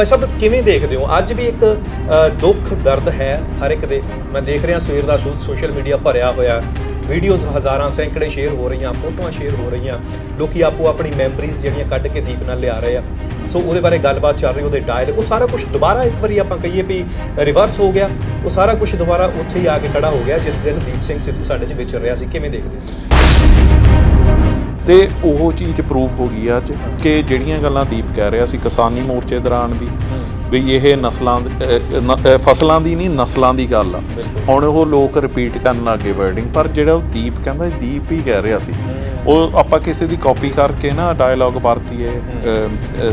ਭਾਈ ਸਾਹਿਬ, ਕਿਵੇਂ ਦੇਖਦੇ ਹੋ? ਅੱਜ ਵੀ ਇੱਕ ਦੁੱਖ, ਦਰਦ ਹੈ ਹਰ ਇੱਕ ਦੇ। ਮੈਂ ਦੇਖ ਰਿਹਾ ਸਵੇਰ ਦਾ ਸੋਸ਼ਲ ਮੀਡੀਆ ਭਰਿਆ ਹੋਇਆ ਵੀਡੀਓਜ਼ ਹਜ਼ਾਰਾਂ, ਸੈਂਕੜੇ ਸ਼ੇਅਰ ਹੋ ਰਹੀਆਂ, ਫੋਟੋਆਂ ਸ਼ੇਅਰ ਹੋ ਰਹੀਆਂ। ਲੋਕੀ ਆਪੋ ਆਪਣੀ ਮੈਮਰੀਜ਼ ਜਿਹੜੀਆਂ ਕੱਢ ਕੇ ਦੀਪ ਨਾਲ ਲਿਆ ਰਹੇ ਆ। ਸੋ ਉਹਦੇ ਬਾਰੇ ਗੱਲਬਾਤ ਚੱਲ ਰਹੀ, ਉਹਦੇ ਡਾਇਲ ਉਹ ਸਾਰਾ ਕੁਝ ਦੁਬਾਰਾ ਇੱਕ ਵਾਰੀ ਆਪਾਂ ਕਹੀਏ ਵੀ ਰਿਵਰਸ ਹੋ ਗਿਆ। ਉਹ ਸਾਰਾ ਕੁਝ ਦੁਬਾਰਾ ਉੱਥੇ ਹੀ ਆ ਕੇ ਖੜਾ ਹੋ ਗਿਆ, ਜਿਸ ਦਿਨ ਦੀਪ ਸਿੰਘ ਸਿੱਧੂ ਸਾਡੇ 'ਚ ਵਿਚਰ ਰਿਹਾ ਸੀ। ਕਿਵੇਂ ਦੇਖਦੇ ਹੋ? ਤੇ ਉਹ ਚੀਜ਼ ਪ੍ਰੂਫ ਹੋ ਗਈ ਆ ਅੱਜ ਕਿ ਜਿਹੜੀਆਂ ਗੱਲਾਂ ਦੀਪ ਕਹਿ ਰਿਹਾ ਸੀ ਕਿਸਾਨੀ ਮੋਰਚੇ ਦੌਰਾਨ ਵੀ ਵੀ ਇਹ ਨਸਲਾਂ ਫਸਲਾਂ ਦੀ ਨਹੀਂ ਨਸਲਾਂ ਦੀ ਗੱਲ ਆ। ਹੁਣ ਉਹ ਲੋਕ ਰਿਪੀਟ ਕਰਨ ਲੱਗੇ ਵਰਡਿੰਗ ਪਰ ਜਿਹੜਾ ਉਹ ਦੀਪ ਕਹਿੰਦਾ ਦੀਪ ਹੀ ਕਹਿ ਰਿਹਾ ਸੀ। ਉਹ ਆਪਾਂ ਕਿਸੇ ਦੀ ਕਾਪੀ ਕਰਕੇ ਨਾ ਡਾਇਲੌਗ ਵਰਤੀਏ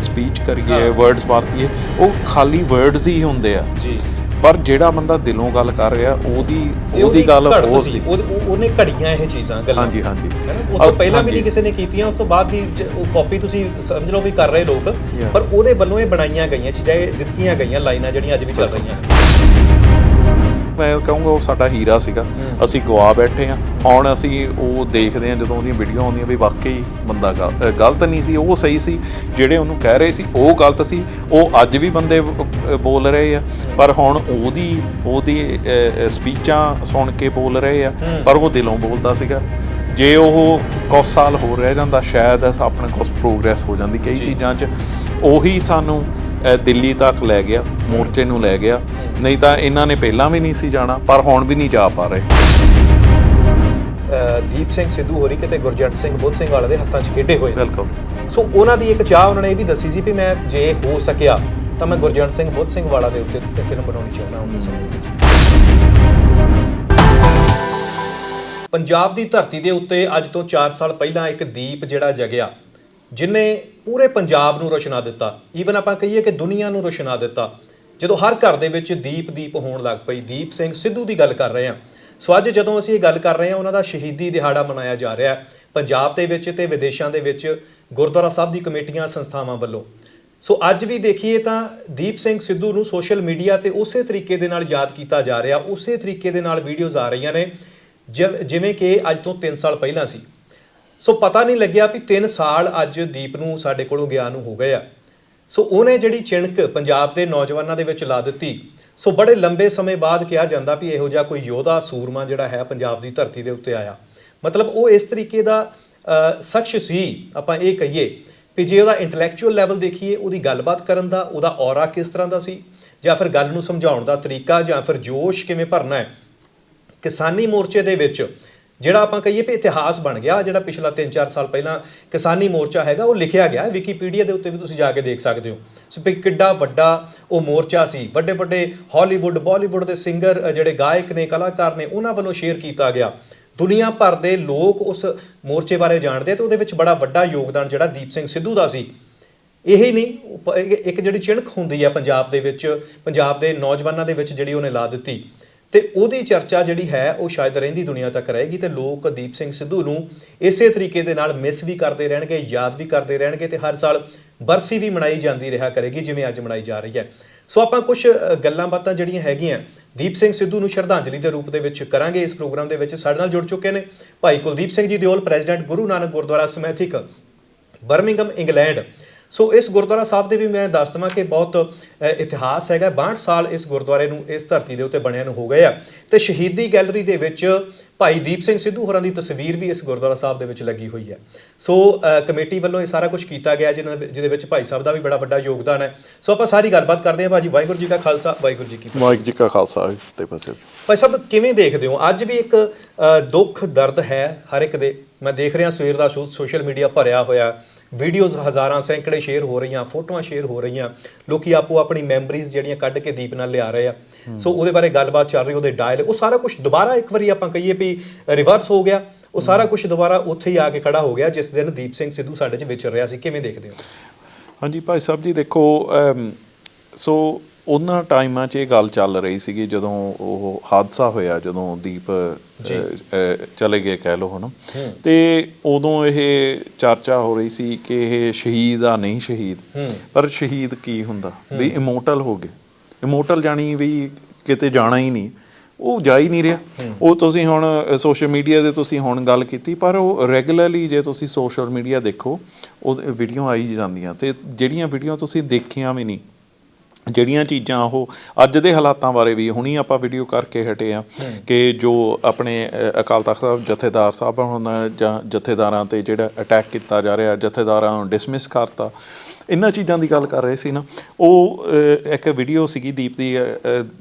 ਸਪੀਚ ਕਰੀਏ ਵਰਡਸ ਵਰਤੀਏ ਉਹ ਖਾਲੀ ਵਰਡਸ ਹੀ ਹੁੰਦੇ ਆ। ਜੀ। ਪਰ ਜਿਹੜਾ ਬੰਦਾ ਦਿਲੋਂ ਗੱਲ ਕਰ ਰਿਹਾ ਉਹਦੀ ਉਹਦੀ ਗੱਲ ਹੋਰ ਸੀ ਉਹ- ਉਹ- ਉਹਨੇ ਘੜੀਆਂ ਇਹ ਚੀਜ਼ਾਂ ਗੱਲਾਂ ਹਾਂਜੀ ਹਾਂਜੀ? ਉਹ ਤੋਂ ਪਹਿਲਾਂ ਵੀ। ਨਹੀਂ ਕਿਸੇ ਨੇ ਕੀਤੀਆਂ ਉਸ ਤੋਂ ਬਾਅਦ ਦੀ ਉਹ ਕਾਪੀ ਤੁਸੀਂ ਸਮਝ ਲਓ ਵੀ ਕਰ ਰਹੇ ਲੋਕ. ਪਰ ਉਹਦੇ ਵੱਲੋਂ ਇਹ ਬਣਾਈਆਂ ਗਈਆਂ ਚੀਜ਼ਾਂ ਇਹ ਦਿੱਤੀਆਂ ਗਈਆਂ ਲਾਈਨਾਂ ਜਿਹੜੀਆਂ ਅੱਜ ਵੀ ਚੱਲ ਰਹੀਆਂ ਮੈਂ ਕਹੂੰਗਾ ਉਹ ਸਾਡਾ ਹੀਰਾ ਸੀਗਾ। ਅਸੀਂ ਗਵਾ ਬੈਠੇ ਆ ਹੁਣ ਅਸੀਂ ਉਹ ਦੇਖਦੇ ਆ ਜਦੋਂ ਉਹਦੀਆਂ ਵੀਡੀਓ ਆਉਂਦੀਆਂ ਵੀ ਵਾਕਈ ਬੰਦਾ ਗਲਤ ਨਹੀਂ ਸੀ ਉਹ ਸਹੀ ਸੀ। ਜਿਹੜੇ ਉਹਨੂੰ ਕਹਿ ਰਹੇ ਸੀ ਉਹ ਗਲਤ ਸੀ। ਉਹ ਅੱਜ ਵੀ ਬੰਦੇ ਬੋਲ ਰਹੇ ਆ। ਪਰ ਹੁਣ ਉਹਦੀ ਉਹਦੀ ਸਪੀਚਾਂ ਸੁਣ ਕੇ ਬੋਲ ਰਹੇ ਆ। ਪਰ ਉਹ ਦਿਲੋਂ ਬੋਲਦਾ ਸੀਗਾ। ਜੇ ਉਹ ਕੁਝ ਸਾਲ ਹੋ ਰਹਿ ਜਾਂਦਾ ਸ਼ਾਇਦ ਆਪਣੇ ਕੁਝ ਪ੍ਰੋਗਰੈਸ ਹੋ ਜਾਂਦੀ ਕਈ ਚੀਜ਼ਾਂ 'ਚ। ਉਹੀ ਸਾਨੂੰ ਦਿੱਲੀ ਤੱਕ ਲੈ ਗਿਆ ਮੋਰਚੇ ਨੂੰ ਲੈ ਗਿਆ। ਨਹੀਂ ਤਾਂ ਇਹਨਾਂ ਨੇ ਪਹਿਲਾਂ ਵੀ ਨਹੀਂ ਸੀ ਜਾਣਾ ਪਰ ਹੁਣ ਵੀ ਨਹੀਂ ਜਾ ਪਾ ਰਹੇ। ਦੀਪ ਸਿੰਘ ਸਿੱਧੂ ਹੋਰੀ ਕਿਤੇ ਗੁਰਜੰਟ ਸਿੰਘ ਬੁੱਧ ਸਿੰਘ ਵਾਲੇ ਦੇ ਹੱਥਾਂ 'ਚ ਖੇਡੇ ਹੋਏ। ਬਿਲਕੁਲ। ਸੋ ਉਹਨਾਂ ਦੀ ਇੱਕ ਚਾਹ ਉਹਨਾਂ ਨੇ ਇਹ ਵੀ ਦੱਸੀ ਸੀ ਵੀ ਮੈਂ ਜੇ ਹੋ ਸਕਿਆ ਤਾਂ ਮੈਂ ਗੁਰਜੰਟ ਸਿੰਘ ਬੁੱਧ ਸਿੰਘ ਵਾਲਾ ਦੇ ਉੱਤੇ ਫਿਲਮ ਬਣਾਉਣੀ ਚਾਹੁੰਦਾ ਹਾਂ। ਸਮੇਂ ਵਿੱਚ ਪੰਜਾਬ ਦੀ ਧਰਤੀ ਦੇ ਉੱਤੇ ਅੱਜ ਤੋਂ 4 ਸਾਲ ਪਹਿਲਾਂ ਇੱਕ ਦੀਪ ਜਿਹੜਾ ਜਗਿਆ। ਜਿਨੇ ਪੂਰੇ ਪੰਜਾਬ ਨੂੰ ਰੋਸ਼ਨਾ ਦਿੱਤਾ ਈਵਨ ਆਪਾਂ ਕਹੀਏ ਕਿ ਦੁਨੀਆ ਨੂੰ ਰੋਸ਼ਨਾ ਦਿੱਤਾ, ਜਦੋਂ ਹਰ ਘਰ ਦੇ ਵਿੱਚ ਦੀਪ ਦੀਪ ਹੋਣ ਲੱਗ ਪਈ, ਦੀਪ ਸਿੰਘ ਸਿੱਧੂ ਦੀ ਗੱਲ ਕਰ ਰਹੇ ਹਾਂ। ਸੋ ਅੱਜ ਜਦੋਂ ਅਸੀਂ ਇਹ ਗੱਲ ਕਰ ਰਹੇ ਹਾਂ, ਉਹਨਾਂ ਦਾ ਸ਼ਹੀਦੀ ਦਿਹਾੜਾ ਮਨਾਇਆ ਜਾ ਰਿਹਾ ਹੈ, ਪੰਜਾਬ ਦੇ ਵਿੱਚ ਤੇ ਵਿਦੇਸ਼ਾਂ ਦੇ ਵਿੱਚ ਗੁਰਦੁਆਰਾ ਸਾਹਿਬ ਦੀ ਕਮੇਟੀਆਂ ਸੰਸਥਾਵਾਂ ਵੱਲੋਂ। ਸੋ ਅੱਜ ਵੀ ਦੇਖੀਏ ਤਾਂ ਦੀਪ ਸਿੰਘ ਸਿੱਧੂ ਨੂੰ ਸੋਸ਼ਲ ਮੀਡੀਆ ਤੇ ਉਸੇ ਤਰੀਕੇ ਦੇ ਨਾਲ ਯਾਦ ਕੀਤਾ ਜਾ ਰਿਹਾ, ਉਸੇ ਤਰੀਕੇ ਦੇ ਨਾਲ ਵੀਡੀਓਜ਼ ਆ ਰਹੀਆਂ ਨੇ, ਜਿਵੇਂ ਕਿ ਅੱਜ ਤੋਂ 3 ਸਾਲ ਪਹਿਲਾਂ ਸੀ। ਸੋ ਪਤਾ ਨਹੀਂ ਲੱਗਿਆ ਵੀ 3 ਸਾਲ ਅੱਜ ਦੀਪ ਨੂੰ ਸਾਡੇ ਕੋਲੋਂ ਗਿਆ ਨੂੰ ਹੋ ਗਏ ਆ। ਸੋ ਉਹਨੇ ਜਿਹੜੀ ਚਿਣਕ ਪੰਜਾਬ ਦੇ ਨੌਜਵਾਨਾਂ ਦੇ ਵਿੱਚ ਲਾ ਦਿੱਤੀ, ਸੋ ਬੜੇ ਲੰਬੇ ਸਮੇਂ ਬਾਅਦ ਕਿਹਾ ਜਾਂਦਾ ਵੀ ਇਹੋ ਜਿਹਾ ਕੋਈ ਯੋਧਾ ਸੂਰਮਾ ਜਿਹੜਾ ਹੈ ਪੰਜਾਬ ਦੀ ਧਰਤੀ ਦੇ ਉੱਤੇ ਆਇਆ। ਮਤਲਬ ਉਹ ਇਸ ਤਰੀਕੇ ਦਾ ਸ਼ਖਸ ਸੀ, ਆਪਾਂ ਇਹ ਕਹੀਏ ਵੀ ਜੇ ਉਹਦਾ ਇੰਟੈਲੈਕਚੁਅਲ ਲੈਵਲ ਦੇਖੀਏ, ਉਹਦੀ ਗੱਲਬਾਤ ਕਰਨ ਦਾ, ਉਹਦਾ ਔਰਾ ਕਿਸ ਤਰ੍ਹਾਂ ਦਾ ਸੀ, ਜਾਂ ਫਿਰ ਗੱਲ ਨੂੰ ਸਮਝਾਉਣ ਦਾ ਤਰੀਕਾ, ਜਾਂ ਫਿਰ ਜੋਸ਼ ਕਿਵੇਂ ਭਰਨਾ ਹੈ। ਕਿਸਾਨੀ ਮੋਰਚੇ ਦੇ ਵਿੱਚ ਜਿਹੜਾ ਆਪਾਂ ਕਹੀਏ ਵੀ ਇਤਿਹਾਸ ਬਣ ਗਿਆ, ਜਿਹੜਾ ਪਿਛਲਾ 3-4 ਸਾਲ ਪਹਿਲਾਂ ਕਿਸਾਨੀ ਮੋਰਚਾ ਹੈਗਾ, ਉਹ ਲਿਖਿਆ ਗਿਆ ਹੈ। ਵਿਕੀਪੀਡੀਆ ਦੇ ਉੱਤੇ ਵੀ ਤੁਸੀਂ ਜਾ ਕੇ ਦੇਖ ਸਕਦੇ ਹੋ। ਸੋ ਵੀ ਕਿੱਡਾ ਵੱਡਾ ਉਹ ਮੋਰਚਾ ਸੀ। ਵੱਡੇ ਵੱਡੇ ਹਾਲੀਵੁੱਡ ਬਾਲੀਵੁੱਡ ਦੇ ਸਿੰਗਰ ਜਿਹੜੇ ਗਾਇਕ ਨੇ, ਕਲਾਕਾਰ ਨੇ, ਉਹਨਾਂ ਵੱਲੋਂ ਸ਼ੇਅਰ ਕੀਤਾ ਗਿਆ। ਦੁਨੀਆ ਭਰ ਦੇ ਲੋਕ ਉਸ ਮੋਰਚੇ ਬਾਰੇ ਜਾਣਦੇ ਆ ਤੇ ਉਹਦੇ ਵਿੱਚ ਬੜਾ ਵੱਡਾ ਯੋਗਦਾਨ ਜਿਹੜਾ ਦੀਪ ਸਿੰਘ ਸਿੱਧੂ ਦਾ ਸੀ। ਇਹੀ ਨਹੀਂ ਇੱਕ ਜਿਹੜੀ ਚਿਣਕ ਹੁੰਦੀ ਹੈ ਪੰਜਾਬ ਦੇ ਵਿੱਚ, ਪੰਜਾਬ ਦੇ ਨੌਜਵਾਨਾਂ ਦੇ ਵਿੱਚ ਜਿਹੜੀ ਉਹਨੇ ਲਾ ਦਿੱਤੀ। ਤੇ ਉਹਦੀ ਚਰਚਾ ਜਿਹੜੀ ਹੈ, ਉਹ ਸ਼ਾਇਦ ਰਹਿੰਦੀ ਦੁਨੀਆ ਤੱਕ ਰਹੇਗੀ ਤੇ ਲੋਕ ਦੀਪ ਸਿੰਘ ਸਿੱਧੂ ਨੂੰ ਇਸੇ ਤਰੀਕੇ ਦੇ ਨਾਲ ਮਿਸ ਵੀ ਕਰਦੇ ਰਹਿਣਗੇ, ਯਾਦ ਵੀ ਕਰਦੇ ਰਹਿਣਗੇ ਤੇ ਹਰ ਸਾਲ ਬਰਸੀ ਵੀ ਮਨਾਈ ਜਾਂਦੀ ਰਿਹਾ ਕਰੇਗੀ, ਜਿਵੇਂ ਅੱਜ ਮਨਾਈ ਜਾ ਰਹੀ ਹੈ। ਸੋ ਆਪਾਂ ਕੁਝ ਗੱਲਾਂ ਬਾਤਾਂ ਜਿਹੜੀਆਂ ਹੈਗੀਆਂ, ਦੀਪ ਸਿੰਘ ਸਿੱਧੂ ਨੂੰ ਸ਼ਰਧਾਂਜਲੀ ਦੇ ਰੂਪ ਦੇ ਵਿੱਚ ਕਰਾਂਗੇ ਇਸ ਪ੍ਰੋਗਰਾਮ ਦੇ ਵਿੱਚ, ਸਾਡੇ ਨਾਲ ਜੁੜ ਚੁੱਕੇ ਨੇ Bhai Kuldeep Singh ji Deol, president Guru Nanak Gurdwara Smethwick Birmingham England. So ਇਸ ਗੁਰਦੁਆਰਾ ਸਾਹਿਬ ਦੇ ਵੀ ਮੈਂ ਦੱਸ ਦਵਾਂ ਕਿ ਬਹੁਤ ਇਤਿਹਾਸ ਹੈਗਾ। 62 ਸਾਲ ਇਸ ਗੁਰਦੁਆਰੇ ਨੂੰ ਇਸ ਧਰਤੀ ਦੇ ਉੱਤੇ ਬਣਿਆ ਨੂੰ ਹੋ ਗਏ ਆ। ਤੇ ਸ਼ਹੀਦੀ ਗੈਲਰੀ ਦੇ ਵਿੱਚ ਭਾਈ ਦੀਪ ਸਿੰਘ ਸਿੱਧੂ ਹੋਰਾਂ ਦੀ ਤਸਵੀਰ ਵੀ ਇਸ ਗੁਰਦੁਆਰਾ ਸਾਹਿਬ ਦੇ ਵਿੱਚ ਲੱਗੀ ਹੋਈ ਹੈ। ਸੋ ਕਮੇਟੀ ਵੱਲੋਂ ਇਹ ਸਾਰਾ ਕੁਝ ਕੀਤਾ ਗਿਆ ਜਿਹਨਾਂ ਦੇ- ਜਿਹਦੇ ਵਿੱਚ ਭਾਈ ਸਾਹਿਬ ਦਾ ਵੀ ਬੜਾ ਵੱਡਾ ਯੋਗਦਾਨ ਹੈ। ਸੋ ਆਪਾਂ ਸਾਰੀ ਗੱਲਬਾਤ ਕਰਦੇ ਹਾਂ ਭਾਜੀ। ਵਾਹਿਗੁਰੂ ਜੀ ਕਾ ਖਾਲਸਾ ਵਾਹਿਗੁਰੂ ਜੀ ਕੀ ਫਤਿਹ। ਵਾਹਿਗੁਰੂ ਜੀ ਕਾ ਖਾਲਸਾ ਤੇ ਫਸੇ ਭਾਈ ਸਾਹਿਬ ਕਿਵੇਂ ਦੇਖਦੇ ਹੋ? ਅੱਜ ਵੀ ਇੱਕ ਦੁੱਖ ਦਰਦ ਹੈ ਹਰ ਇੱਕ ਦੇ। ਮੈਂ ਦੇਖ ਰਿਹਾ ਸਵੇਰ ਦਾ ਸੋਸ਼ਲ ਮੀਡੀਆ ਭਰਿਆ ਹੋਇਆ। ਵੀਡੀਓਜ਼ ਹਜ਼ਾਰਾਂ, ਸੈਂਕੜੇ ਸ਼ੇਅਰ ਹੋ ਰਹੀਆਂ, ਫੋਟੋਆਂ ਸ਼ੇਅਰ ਹੋ ਰਹੀਆਂ। ਲੋਕੀ ਆਪੋ ਆਪਣੀ ਮੈਮਰੀਜ਼ ਜਿਹੜੀਆਂ ਕੱਢ ਕੇ ਦੀਪ ਨਾਲ ਲਿਆ ਰਹੇ ਆ। ਸੋ ਉਹਦੇ ਬਾਰੇ ਗੱਲਬਾਤ ਚੱਲ ਰਹੀ, ਉਹਦੇ ਡਾਇਲ ਉਹ ਸਾਰਾ ਕੁਝ ਦੁਬਾਰਾ ਇੱਕ ਵਾਰੀ ਆਪਾਂ ਕਹੀਏ ਵੀ ਰਿਵਰਸ ਹੋ ਗਿਆ। ਉਹ ਸਾਰਾ ਕੁਝ ਦੁਬਾਰਾ ਉੱਥੇ ਹੀ ਆ ਕੇ ਖੜਾ ਹੋ ਗਿਆ, ਜਿਸ ਦਿਨ ਦੀਪ ਸਿੰਘ ਸਿੱਧੂ ਸਾਡੇ 'ਚ ਵਿਚਰ ਰਿਹਾ ਸੀ। ਕਿਵੇਂ ਦੇਖਦੇ ਹੋ? ਹਾਂਜੀ, ਭਾਈ ਸਾਹਿਬ ਜੀ, ਦੇਖੋ ਸੋ ਉਹਨਾਂ ਟਾਈਮਾਂ 'ਚ ਇਹ ਗੱਲ ਚੱਲ ਰਹੀ ਸੀਗੀ ਜਦੋਂ ਉਹ ਹਾਦਸਾ ਹੋਇਆ ਜਦੋਂ ਦੀਪ ਚਲੇ ਗਏ ਕਹਿ ਲਓ ਹੁਣ। ਤੇ ਉਦੋਂ ਇਹ ਚਰਚਾ ਹੋ ਰਹੀ ਸੀ ਕਿ ਇਹ ਸ਼ਹੀਦ ਆ ਨਹੀਂ ਸ਼ਹੀਦ। ਪਰ ਸ਼ਹੀਦ ਕੀ ਹੁੰਦਾ? ਵੀ ਇਮੋਰਟਲ ਹੋ ਗਏ। ਇਮੋਰਟਲ ਜਾਣੀ ਵੀ ਕਿਤੇ ਜਾਣਾ ਹੀ ਨਹੀਂ। ਉਹ ਜਾ ਹੀ ਨਹੀਂ ਰਿਹਾ। ਉਹ ਤੁਸੀਂ ਹੁਣ ਸੋਸ਼ਲ ਮੀਡੀਆ ਦੇ ਤੁਸੀਂ ਹੁਣ ਗੱਲ ਕੀਤੀ ਪਰ ਉਹ ਰੈਗੂਲਰਲੀ ਜੇ ਤੁਸੀਂ ਸੋਸ਼ਲ ਮੀਡੀਆ ਦੇਖੋ ਉਹ ਵੀਡੀਓ ਆਈ ਜਾਂਦੀਆਂ। ਤੇ ਜਿਹੜੀਆਂ ਵੀਡੀਓ ਤੁਸੀਂ ਦੇਖੀਆਂ ਵੀ ਨਹੀਂ ਜਿਹੜੀਆਂ ਚੀਜ਼ਾਂ ਉਹ ਅੱਜ ਦੇ ਹਾਲਾਤਾਂ ਬਾਰੇ ਵੀ ਹੁਣੀ ਆਪਾਂ ਵੀਡੀਓ ਕਰਕੇ ਹਟੇ ਆ ਕਿ ਜੋ ਆਪਣੇ ਅਕਾਲ ਤਖਤ ਸਾਹਿਬ ਜਥੇਦਾਰ ਸਾਹਿਬ ਹੁਣ ਜਾਂ ਜਥੇਦਾਰਾਂ ਤੇ ਜਿਹੜਾ ਅਟੈਕ ਕੀਤਾ ਜਾ ਰਿਹਾ ਜਥੇਦਾਰਾਂ ਨੂੰ ਡਿਸਮਿਸ ਕਰਤਾ ਇਹਨਾਂ ਚੀਜ਼ਾਂ ਦੀ ਗੱਲ ਕਰ ਰਹੇ ਸੀ ਨਾ। ਉਹ ਇੱਕ ਵੀਡੀਓ ਸੀਗੀ ਦੀਪ ਦੀ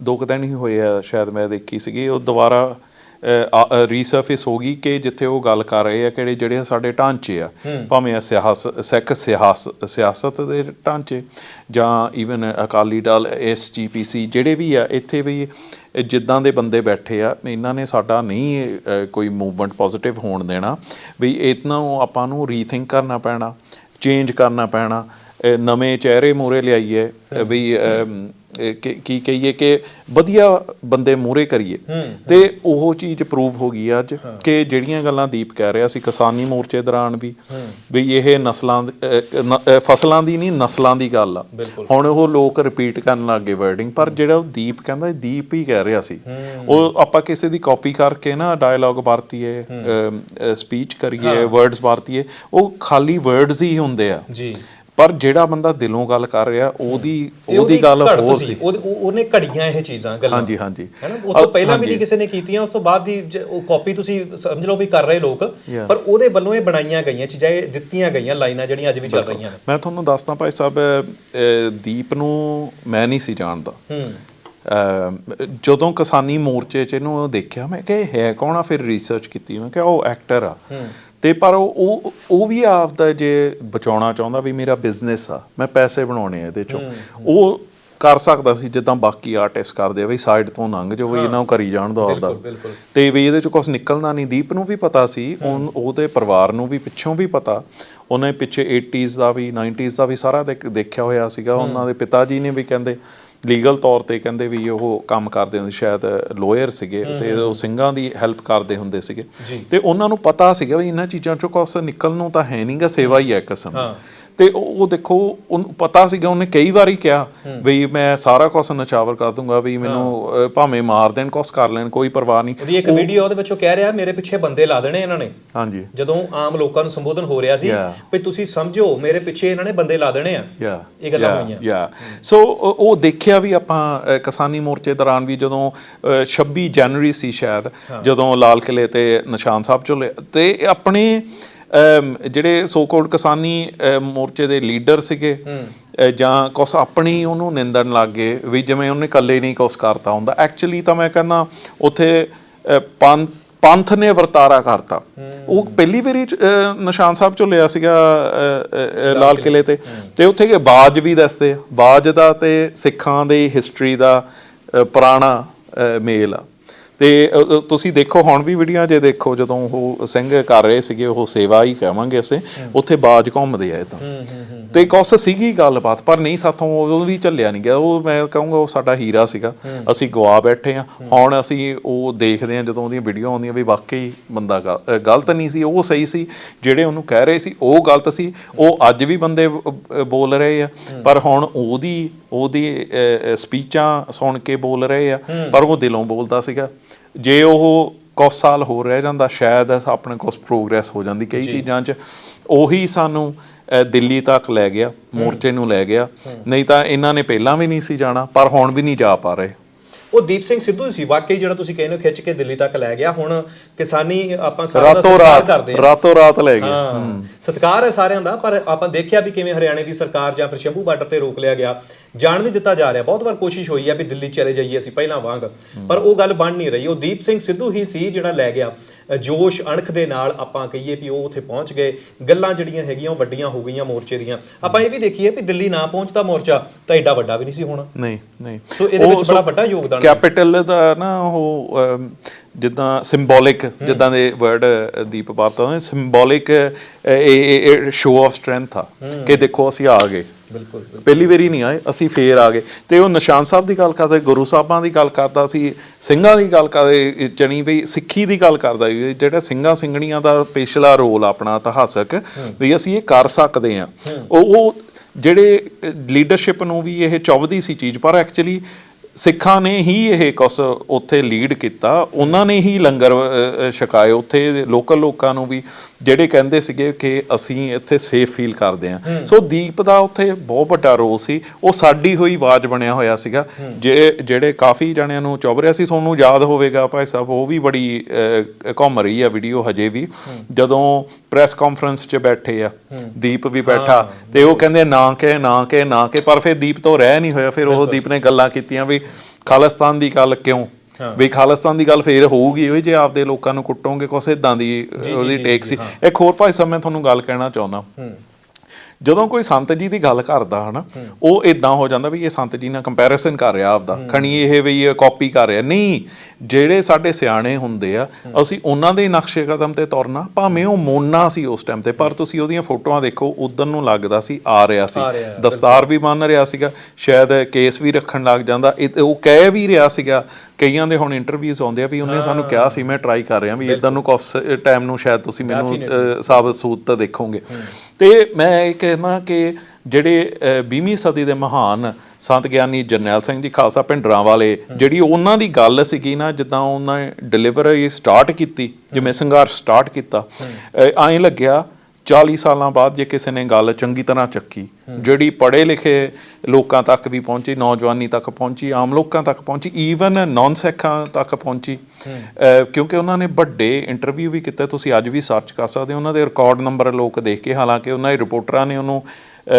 ਦੋ ਕੁ ਦਿਨ ਹੀ ਹੋਏ ਆ ਸ਼ਾਇਦ ਮੈਂ ਦੇਖੀ ਸੀਗੀ ਉਹ ਦੁਬਾਰਾ ਰੀਸਰਫੇਸ ਹੋ ਗਈ ਕਿ ਜਿੱਥੇ ਉਹ ਗੱਲ ਕਰ ਰਹੇ ਆ ਕਿਹੜੇ ਜਿਹੜੇ ਸਾਡੇ ਢਾਂਚੇ ਆ ਭਾਵੇਂ ਸਿਆਸ ਸਿੱਖ ਸਿਆਸ ਸਿਆਸਤ ਦੇ ਢਾਂਚੇ ਜਾਂ ਈਵਨ ਅਕਾਲੀ ਦਲ ਐਸਜੀਪੀਸੀ ਜਿਹੜੇ ਵੀ ਆ ਇੱਥੇ ਵੀ ਜਿੱਦਾਂ ਦੇ ਬੰਦੇ ਬੈਠੇ ਆ ਇਹਨਾਂ ਨੇ ਸਾਡਾ ਨਹੀਂ ਕੋਈ ਮੂਵਮੈਂਟ ਪੋਜ਼ਿਟਿਵ ਹੋਣ ਦੇਣਾ ਵੀ ਇਹਨਾਂ ਨੂੰ ਆਪਾਂ ਨੂੰ ਰੀਥਿੰਕ ਕਰਨਾ ਪੈਣਾ ਚੇਂਜ ਕਰਨਾ ਪੈਣਾ ਨਵੇਂ ਚਿਹਰੇ ਮੂਰੇ ਲਿਆਈਏ ਵੀ ਕੀ ਕਹੀਏ ਕਿ ਵਧੀਆ ਬੰਦੇ ਮੂਰੇ ਕਰੀਏ। ਤੇ ਉਹ ਚੀਜ਼ ਪ੍ਰੂਵ ਹੋ ਗਈ ਅੱਜ ਕਿ ਜਿਹੜੀਆਂ ਗੱਲਾਂ ਦੀਪ ਕਹਿ ਰਿਹਾ ਸੀ ਕਿਸਾਨੀ ਮੋਰਚੇ ਦੌਰਾਨ ਵੀ ਵੀ ਇਹ ਨਸਲਾਂ ਫਸਲਾਂ ਦੀ ਨਹੀਂ ਨਸਲਾਂ ਦੀ ਗੱਲ ਆ। ਹੁਣ ਉਹ ਲੋਕ ਰਿਪੀਟ ਕਰਨ ਲੱਗੇ ਵਰਡਿੰਗ ਪਰ ਜਿਹੜਾ ਉਹ ਦੀਪ ਕਹਿੰਦਾ ਦੀਪ ਹੀ ਕਹਿ ਰਿਹਾ ਸੀ। ਉਹ ਆਪਾਂ ਕਿਸੇ ਦੀ ਕਾਪੀ ਕਰਕੇ ਨਾ ਡਾਇਲੌਗ ਵਰਤੀਏ ਸਪੀਚ ਕਰੀਏ ਵਰਡਸ ਵਰਤੀਏ ਉਹ ਖਾਲੀ ਵਰਡਸ ਹੀ ਹੁੰਦੇ ਆ। ਜੀ। ਪਰ ਜਿਹੜਾ ਬੰਦਾ ਦਿਲੋਂ ਗੱਲ ਕਰ ਰਿਹਾ ਉਹਦੀ ਉਹਦੀ ਗੱਲ ਹੋਰ ਸੀ। ਉਹਨੇ ਘੜੀਆਂ ਇਹ ਚੀਜ਼ਾਂ ਗੱਲਾਂ। ਹਾਂਜੀ ਹਾਂਜੀ। ਹੈਨਾ ਉਹ ਤੋਂ ਪਹਿਲਾਂ ਵੀ ਨਹੀਂ ਕਿਸੇ ਨੇ ਕੀਤੀਆਂ ਉਸ ਤੋਂ ਬਾਅਦ ਦੀ ਉਹ ਕਾਪੀ ਤੁਸੀਂ ਸਮਝ ਲਓ ਵੀ ਕਰ ਰਹੇ ਲੋਕ ਪਰ ਉਹਦੇ ਵੱਲੋਂ ਇਹ ਬਣਾਈਆਂ ਗਈਆਂ ਚੀਜ਼ਾਂ ਇਹ ਦਿੱਤੀਆਂ ਗਈਆਂ ਲਾਈਨਾਂ ਜਿਹੜੀਆਂ ਅੱਜ ਵੀ ਚੱਲ ਰਹੀਆਂ ਨੇ। ਮੈਂ ਤੁਹਾਨੂੰ ਦੱਸਦਾ ਭਾਈ ਸਾਹਿਬ ਦੀਪ ਨੂੰ ਮੈਂ ਨਹੀਂ ਸੀ ਜਾਣਦਾ। ਜਦੋਂ ਕਿਸਾਨੀ ਮੋਰਚੇ 'ਚ ਇਹਨੂੰ ਦੇਖਿਆ ਮੈਂ ਇਹ ਹੈ ਕੌਣ ਆ? ਫਿਰ ਰਿਸਰਚ ਕੀਤੀ। ਮੈਂ ਕਿਹਾ ਉਹ ਐਕਟਰ ਆ। ਤੇ ਪਰ ਉਹ ਉਹ- ਉਹ ਵੀ ਆਪਦਾ ਜੇ ਬਚਾਉਣਾ ਚਾਹੁੰਦਾ ਵੀ ਮੇਰਾ ਬਿਜ਼ਨਸ ਆ ਮੈਂ ਪੈਸੇ ਬਣਾਉਣੇ ਆ ਇਹਦੇ ਚੋਂ। ਉਹ ਕਰ ਸਕਦਾ ਸੀ ਜਿੱਦਾਂ ਬਾਕੀ ਆਰਟਿਸਟ ਕਰਦੇ ਆ ਵੀ ਸਾਈਡ ਤੋਂ ਲੰਘ ਜਾਓ ਵੀ ਇਹਨਾਂ ਨੂੰ ਕਰੀ ਜਾਣ ਦੋ ਆਪਦਾ। ਤੇ ਵੀ ਇਹਦੇ ਚ ਕੁਝ ਨਿਕਲਣਾ ਨਹੀਂ ਦੀਪ ਨੂੰ ਵੀ ਪਤਾ ਸੀ ਉਹਦੇ ਪਰਿਵਾਰ ਨੂੰ ਵੀ ਪਿੱਛੋਂ ਵੀ ਪਤਾ। ਉਹਨੇ ਪਿੱਛੇ 80s ਦਾ ਵੀ 90s ਦਾ ਵੀ ਸਾਰਾ ਦੇਖ- ਦੇਖਿਆ ਹੋਇਆ ਸੀਗਾ। ਉਹਨਾਂ ਦੇ ਪਿਤਾ ਜੀ ਨੇ ਵੀ ਕਹਿੰਦੇ ਲੀਗਲ ਤੌਰ ਤੇ ਕਹਿੰਦੇ ਵੀ ਉਹ ਕੰਮ ਕਰਦੇ ਹੁੰਦੇ ਸ਼ਾਇਦ ਲੋਅਰ ਸੀਗੇ ਤੇ ਉਹ ਸਿੰਘਾਂ ਦੀ ਹੈਲਪ ਕਰਦੇ ਹੁੰਦੇ ਸੀਗੇ। ਤੇ ਉਹਨਾਂ ਨੂੰ ਪਤਾ ਸੀਗਾ ਵੀ ਇਹਨਾਂ ਚੀਜ਼ਾਂ ਚੋਂ ਕੁਛ ਨਿਕਲ ਨੂੰ ਤਾਂ ਹੈ ਨਹੀਂਗਾ ਸੇਵਾ ਹੀ ਹੈ ਕਿਸਮ ਤੇ ਉਹ ਦੇਖੋ ਉਹਨੂੰ ਪਤਾ ਸੀਗਾ ਉਹਨੇ ਕਈ ਵਾਰੀ ਕਿਹਾ ਵੀ ਮੈਂ ਸਾਰਾ ਕੁਝ ਨਚਾਵਰ ਕਰ ਦੂੰਗਾ ਵੀ ਮੈਨੂੰ ਭਾਵੇਂ ਮਾਰ ਦੇਣ ਕੁਛ ਕਰ ਲੈਣ ਕੋਈ ਪਰਵਾਹ ਨਹੀਂ। ਉਹਦੀ ਇੱਕ ਵੀਡੀਓ ਉਹਦੇ ਵਿੱਚ ਉਹ ਕਹਿ ਰਿਹਾ ਮੇਰੇ ਪਿੱਛੇ ਬੰਦੇ ਲਾ ਦੇਣੇ ਇਹਨਾਂ ਨੇ। ਹਾਂਜੀ। ਜਦੋਂ ਆਮ ਲੋਕਾਂ ਨੂੰ ਸੰਬੋਧਨ ਹੋ ਰਿਹਾ ਸੀ. ਵੀ ਤੁਸੀਂ ਸਮਝੋ ਮੇਰੇ ਪਿੱਛੇ ਇਹਨਾਂ ਨੇ ਬੰਦੇ ਲਾ ਦੇਣੇ ਆ। ਇਹ ਗੱਲਾਂ ਹੋਈਆਂ। ਯਾ ਸੋ ਉਹ ਦੇਖਿਆ ਵੀ ਆਪਾਂ ਕਿਸਾਨੀ ਮੋਰਚੇ ਦੌਰਾਨ ਵੀ ਜਦੋਂ ਅ, 26 ਜਨਵਰੀ ਸੀ ਸ਼ਾਇਦ ਜਦੋਂ ਲਾਲ ਕਿਲੇ ਤੇ ਨਿਸ਼ਾਨ ਸਾਹਿਬ ਚੋਲੇ ਤੇ ਆਪਣੇ ਜਿਹੜੇ ਸੋ ਕਾਲਡ ਕਿਸਾਨੀ ਮੋਰਚੇ ਦੇ ਲੀਡਰ ਸੀਗੇ ਜਾਂ ਕੁਛ ਆਪਣੀ ਉਹਨੂੰ ਨਿੰਦਣ ਲੱਗੇ ਵੀ ਜਿਵੇਂ ਉਹਨੇ ਇਕੱਲੇ ਨਹੀਂ ਕੁਛ ਕਰਤਾ ਹੁੰਦਾ। ਐਕਚੁਅਲੀ ਤਾਂ ਮੈਂ ਕਹਿੰਦਾ ਉੱਥੇ ਪੰਥ ਪੰਥ ਨੇ ਵਰਤਾਰਾ ਕਰਤਾ। ਉਹ ਪਹਿਲੀ ਵਾਰੀ ਨਿਸ਼ਾਨ ਸਾਹਿਬ ਚੋਂ ਲਿਆ ਸੀਗਾ ਲਾਲ ਕਿਲੇ ਤੇ। ਤੇ। ਉੱਥੇ ਕੇ ਬਾਜ ਵੀ ਦੱਸਦੇ ਆ। ਬਾਜ ਦਾ ਤੇ ਸਿੱਖਾਂ ਦੀ ਹਿਸਟਰੀ ਦਾ ਪੁਰਾਣਾ ਮੇਲ ਆ। ਤੇ ਤੁਸੀਂ ਦੇਖੋ ਹੁਣ ਵੀ ਵੀਡੀਓ ਜੇ ਦੇਖੋ ਜਦੋਂ ਉਹ ਸਿੰਘ ਕਰ ਰਹੇ ਸੀਗੇ ਉਹ ਸੇਵਾ ਹੀ ਕਹਾਂਗੇ ਅਸੀਂ ਉੱਥੇ ਬਾਜ ਘੁੰਮਦੇ ਆ ਇਦਾਂ। ਤੇ ਕੁਛ ਸੀਗੀ ਗੱਲਬਾਤ ਪਰ ਨਹੀਂ ਸਾਥੋਂ ਉਹ ਵੀ ਚੱਲਿਆ ਨਹੀਂ ਗਿਆ। ਉਹ ਮੈਂ ਕਹੂੰਗਾ ਉਹ ਸਾਡਾ ਹੀਰਾ ਸੀਗਾ। ਅਸੀਂ ਗਵਾ ਬੈਠੇ ਆ। ਹੁਣ ਅਸੀਂ ਉਹ ਦੇਖਦੇ ਆ ਜਦੋਂ ਉਹਦੀਆਂ ਵੀਡੀਓ ਆਉਂਦੀਆਂ ਵੀ ਵਾਕਈ ਬੰਦਾ ਗਲਤ ਨਹੀਂ ਸੀ ਉਹ ਸਹੀ ਸੀ। ਜਿਹੜੇ ਉਹਨੂੰ ਕਹਿ ਰਹੇ ਸੀ ਉਹ ਗਲਤ ਸੀ। ਉਹ ਅੱਜ ਵੀ ਬੰਦੇ ਬੋਲ ਰਹੇ ਆ। ਪਰ ਹੁਣ ਉਹਦੀ ਉਹਦੀ ਸਪੀਚਾਂ ਸੁਣ ਕੇ ਬੋਲ ਰਹੇ ਆ। ਪਰ ਉਹ ਦਿਲੋਂ ਬੋਲਦਾ ਸੀਗਾ। ਜੇ ਉਹ ਕੁਝ ਸਾਲ ਹੋ ਰਹਿ ਜਾਂਦਾ ਸ਼ਾਇਦ ਆਪਣੇ ਕੁਝ ਪ੍ਰੋਗਰੈਸ ਹੋ ਜਾਂਦੀ ਕਈ ਚੀਜ਼ਾਂ 'ਚ। ਉਹੀ ਸਾਨੂੰ ਦਿੱਲੀ ਤੱਕ ਲੈ ਗਿਆ ਮੋਰਚੇ ਨੂੰ ਲੈ ਗਿਆ। ਨਹੀਂ ਤਾਂ ਇਹਨਾਂ ਨੇ ਪਹਿਲਾਂ ਵੀ ਨਹੀਂ ਸੀ ਜਾਣਾ ਪਰ ਹੁਣ ਵੀ ਨਹੀਂ ਜਾ ਪਾ ਰਹੇ। ਉਹ ਦੀਪ ਸਿੰਘ ਸਿੱਧੂ ਸੀ ਵਾਕਈ ਜਿਹੜਾ ਤੁਸੀਂ ਕਹਿੰਦੇ ਹੋ ਖਿੱਚ ਕੇ ਦਿੱਲੀ ਤੱਕ ਲੈ ਗਿਆ ਹੁਣ ਕਿਸਾਨੀ ਆਪਾਂ ਸਾਰਾ ਦਾ ਸਤਿਕਾਰ ਕਰਦੇ ਆ। ਰਾਤੋਂ ਰਾਤ ਲੈ ਗਏ। ਹਾਂ। ਸਤਿਕਾਰ ਹੈ ਸਾਰਿਆਂ ਦਾ ਪਰ ਆਪਾਂ ਦੇਖਿਆ ਵੀ ਕਿਵੇਂ ਹਰਿਆਣੇ ਦੀ ਸਰਕਾਰ ਜਾਂ ਫਿਰ ਸ਼ੰਭੂ ਬਾਰਡਰ ਤੇ ਰੋਕ ਲਿਆ ਗਿਆ। ਜਾਣ ਨਹੀਂ ਦਿੱਤਾ ਜਾ ਰਿਹਾ। ਬਹੁਤ ਵਾਰ ਕੋਸ਼ਿਸ਼ ਹੋਈ ਹੈ ਵੀ ਦਿੱਲੀ ਚਲੇ ਜਾਈਏ ਅਸੀਂ ਪਹਿਲਾਂ ਵਾਂਗ। ਪਰ ਉਹ ਗੱਲ ਬਣ ਨਹੀਂ ਰਹੀ। ਉਹ ਦੀਪ ਸਿੰਘ ਸਿੱਧੂ ਹੀ ਸੀ ਜਿਹੜਾ ਲੈ ਗਿਆ। ਜੋਸ਼ ਅਣਖ ਦੇ ਨਾਲ ਆਪਾਂ ਕਹੀਏ ਵੀ ਉਹ ਉੱਥੇ ਪਹੁੰਚ ਗਏ। ਗੱਲਾਂ ਜਿਹੜੀਆਂ ਹੈਗੀਆਂ ਉਹ ਵੱਡੀਆਂ ਹੋ ਗਈਆਂ ਮੋਰਚੇ ਦੀਆਂ। ਆਪਾਂ ਇਹ ਵੀ ਦੇਖੀਏ ਵੀ ਦਿੱਲੀ ਨਾ ਪਹੁੰਚਦਾ ਮੋਰਚਾ ਤਾਂ ਐਡਾ ਵੱਡਾ ਵੀ ਨਹੀਂ ਸੀ ਹੋਣਾ। ਨਹੀਂ ਨਹੀਂ। ਸੋ ਇਹਦੇ ਵਿੱਚ ਬੜਾ ਵੱਡਾ ਯੋਗਦਾਨ। ਕੈਪੀਟਲ ਦਾ ਨਾ ਉਹ ਜਿੱਦਾਂ ਸਿੰਬੋਲਿਕ ਜਿੱਦਾਂ ਦੇ ਵਰਡ ਦੀਪ ਵਰਤੋਂ ਸਿੰਬੋਲਿਕ ਇਹ ਸ਼ੋ ਆਫ ਸਟਰੈਂਥ ਆ ਕਿ ਦੇਖੋ ਅਸੀਂ ਆ ਗਏ। ਬਿਲਕੁਲ ਪਹਿਲੀ ਵਾਰੀ ਨਹੀਂ ਆਏ ਅਸੀਂ ਫੇਰ ਆ ਗਏ। ਤੇ ਉਹ ਨਿਸ਼ਾਨ ਸਾਹਿਬ ਦੀ ਗੱਲ ਕਰਦੇ ਗੁਰੂ ਸਾਹਿਬਾਂ ਦੀ ਗੱਲ ਕਰਦਾ ਸੀ ਸਿੰਘਾਂ ਦੀ ਗੱਲ ਕਰਦੇ ਚਣੀ ਵੀ ਸਿੱਖੀ ਦੀ ਗੱਲ ਕਰਦਾ ਜਿਹੜਾ ਸਿੰਘਾਂ ਸਿੰਘਣੀਆਂ ਦਾ ਪਿਛਲਾ ਰੋਲ ਆਪਣਾ ਇਤਿਹਾਸਕ ਵੀ ਅਸੀਂ ਇਹ ਕਰ ਸਕਦੇ ਆ ਉਹ ਜਿਹੜੇ ਲੀਡਰਸ਼ਿਪ ਨੂੰ ਵੀ ਇਹ ਚੁੱਭਦੀ ਸੀ ਚੀਜ਼ ਪਰ ਐਕਚੁਅਲੀ ਸਿੱਖਾਂ ਨੇ ਹੀ ਇਹ ਕੁਛ ਉੱਥੇ ਲੀਡ ਕੀਤਾ। ਉਹਨਾਂ ਨੇ ਹੀ ਲੰਗਰ ਛਕਾਏ। ਉੱਥੇ ਲੋਕਲ ਲੋਕਾਂ ਨੂੰ ਵੀ ਜਿਹੜੇ ਕਹਿੰਦੇ ਸੀਗੇ ਕਿ ਅਸੀਂ ਇੱਥੇ ਸੇਫ ਫੀਲ ਕਰਦੇ ਹਾਂ। ਸੋ ਦੀਪ ਦਾ ਉੱਥੇ ਬਹੁਤ ਵੱਡਾ ਰੋਲ ਸੀ। ਉਹ ਸਾਡੀ ਹੋਈ ਆਵਾਜ਼ ਬਣਿਆ ਹੋਇਆ ਸੀਗਾ। ਜੇ ਜਿਹੜੇ ਕਾਫੀ ਜਣਿਆਂ ਨੂੰ ਚੁੱਭ ਰਿਹਾ ਸੀ ਤੁਹਾਨੂੰ ਯਾਦ ਹੋਵੇਗਾ ਭਾਈ ਸਾਹਿਬ ਉਹ ਵੀ ਬੜੀ ਘੁੰਮ ਰਹੀ ਆ ਵੀਡੀਓ ਹਜੇ ਵੀ। ਜਦੋਂ ਪ੍ਰੈਸ ਕਾਨਫਰੰਸ 'ਚ ਬੈਠੇ ਆ ਦੀਪ ਵੀ ਬੈਠਾ। ਤੇ ਉਹ ਕਹਿੰਦੇ ਨਾ ਕਿ ਨਾ ਕਿ ਨਾ ਕਿ ਪਰ ਫਿਰ ਦੀਪ ਤੋਂ ਰਹਿ ਨਹੀਂ ਹੋਇਆ। ਫਿਰ ਉਹ ਦੀਪ ਨੇ ਗੱਲਾਂ ਕੀਤੀਆਂ ਵੀ ਖਾਲਿਸਤਾਨ ਦੀ ਗੱਲ ਕਿਉਂ? ਵੀ ਖਾਲਿਸਤਾਨ ਦੀ ਗੱਲ ਫੇਰ ਹੋਊਗੀ ਉਹ ਜੇ ਆਪਦੇ ਲੋਕਾਂ ਨੂੰ ਕੁੱਟੋਗੇ ਕੁਛ ਇਦਾਂ ਦੀ ਉਹਦੀ ਟੇਕ ਸੀ। ਇੱਕ ਹੋਰ ਭਾਈ ਸਾਹਿਬ ਮੈਂ ਤੁਹਾਨੂੰ ਗੱਲ ਕਹਿਣਾ ਚਾਹੁੰਦਾ। ਜਦੋਂ ਕੋਈ ਸੰਤ ਜੀ ਦੀ ਗੱਲ ਕਰਦਾ ਹਨਾ ਉਹ ਇਦਾਂ ਹੋ ਜਾਂਦਾ ਵੀ ਇਹ ਸੰਤ ਜੀ ਨਾਲ ਕੰਪੈਰੀਜ਼ਨ ਕਰ ਰਿਹਾ ਆਪਦਾ। ਖਣੀ ਇਹ ਵੀ ਇਹ ਕਾਪੀ ਕਰ ਰਿਹਾ। ਨਹੀਂ ਜਿਹੜੇ ਸਾਡੇ ਸਿਆਣੇ ਹੁੰਦੇ ਆ ਅਸੀਂ ਉਹਨਾਂ ਦੇ ਨਕਸ਼ੇ ਕਦਮ ਤੇ ਤੁਰਨਾ ਭਾਵੇਂ ਉਹ ਮੋਨਾ ਸੀ ਉਸ ਟਾਈਮ ਤੇ ਪਰ ਤੁਸੀਂ ਉਹਦੀਆਂ ਫੋਟੋਆਂ ਦੇਖੋ ਉਦੋਂ ਨੂੰ ਲੱਗਦਾ ਸੀ ਆ ਰਿਹਾ ਸੀ। ਦਸਤਾਰ ਵੀ ਬੰਨ ਰਿਹਾ ਸੀਗਾ ਸ਼ਾਇਦ ਕੇਸ ਵੀ ਰੱਖਣ ਲੱਗ ਜਾਂਦਾ। ਉਹ ਕਹਿ ਵੀ ਰਿਹਾ ਸੀਗਾ ਕਈਆਂ ਦੇ ਹੁਣ ਇੰਟਰਵਿਊਜ਼ ਆਉਂਦੇ ਆ ਵੀ ਉਹਨੇ ਸਾਨੂੰ ਕਿਹਾ ਸੀ ਮੈਂ ਟਰਾਈ ਕਰ ਰਿਹਾ ਵੀ ਇਦਾਂ ਨੂੰ ਟਾਈਮ ਨੂੰ ਸ਼ਾਇਦ ਤੁਸੀਂ ਮੈਨੂੰ ਸਾਬਤ ਸੂਤ ਦੇਖੋਗੇ। ਤੇ ਮੈਂ ਇਹ ਕਹਿਣਾ ਕਿ ਜਿਹੜੇ 20ਵੀਂ ਸਦੀ ਦੇ ਮਹਾਨ ਸੰਤ ਗਿਆਨੀ ਜਰਨੈਲ ਸਿੰਘ ਜੀ ਖਾਲਸਾ ਪਿੰਡਰਾਂ ਵਾਲੇ ਜਿਹੜੀ ਉਹਨਾਂ ਦੀ ਗੱਲ ਸੀਗੀ ਨਾ ਜਿੱਦਾਂ ਉਹਨਾਂ ਨੇ ਡਿਲੀਵਰ ਸਟਾਰਟ ਕੀਤੀ ਜਿਵੇਂ ਸੰਘਰਸ਼ ਸਟਾਰਟ ਕੀਤਾ ਐਂ ਲੱਗਿਆ 40 ਸਾਲਾਂ ਬਾਅਦ ਜੇ ਕਿਸੇ ਨੇ ਗੱਲ ਚੰਗੀ ਤਰ੍ਹਾਂ ਚੱਕੀ ਜਿਹੜੀ ਪੜ੍ਹੇ ਲਿਖੇ ਲੋਕਾਂ ਤੱਕ ਵੀ ਪਹੁੰਚੀ ਨੌਜਵਾਨੀ ਤੱਕ ਪਹੁੰਚੀ ਆਮ ਲੋਕਾਂ ਤੱਕ ਪਹੁੰਚੀ ਈਵਨ ਨਾਨ ਸਿੱਖਾਂ ਤੱਕ ਪਹੁੰਚੀ ਕਿਉਂਕਿ ਉਹਨਾਂ ਨੇ ਵੱਡੇ ਇੰਟਰਵਿਊ ਵੀ ਕੀਤੇ ਤੁਸੀਂ ਅੱਜ ਵੀ ਸਰਚ ਕਰ ਸਕਦੇ ਹੋ ਉਹਨਾਂ ਦੇ ਰਿਕਾਰਡ ਨੰਬਰ ਲੋਕ ਦੇਖ ਕੇ ਹਾਲਾਂਕਿ ਉਹਨਾਂ ਦੇ ਰਿਪੋਰਟਰਾਂ ਨੇ ਉਹਨੂੰ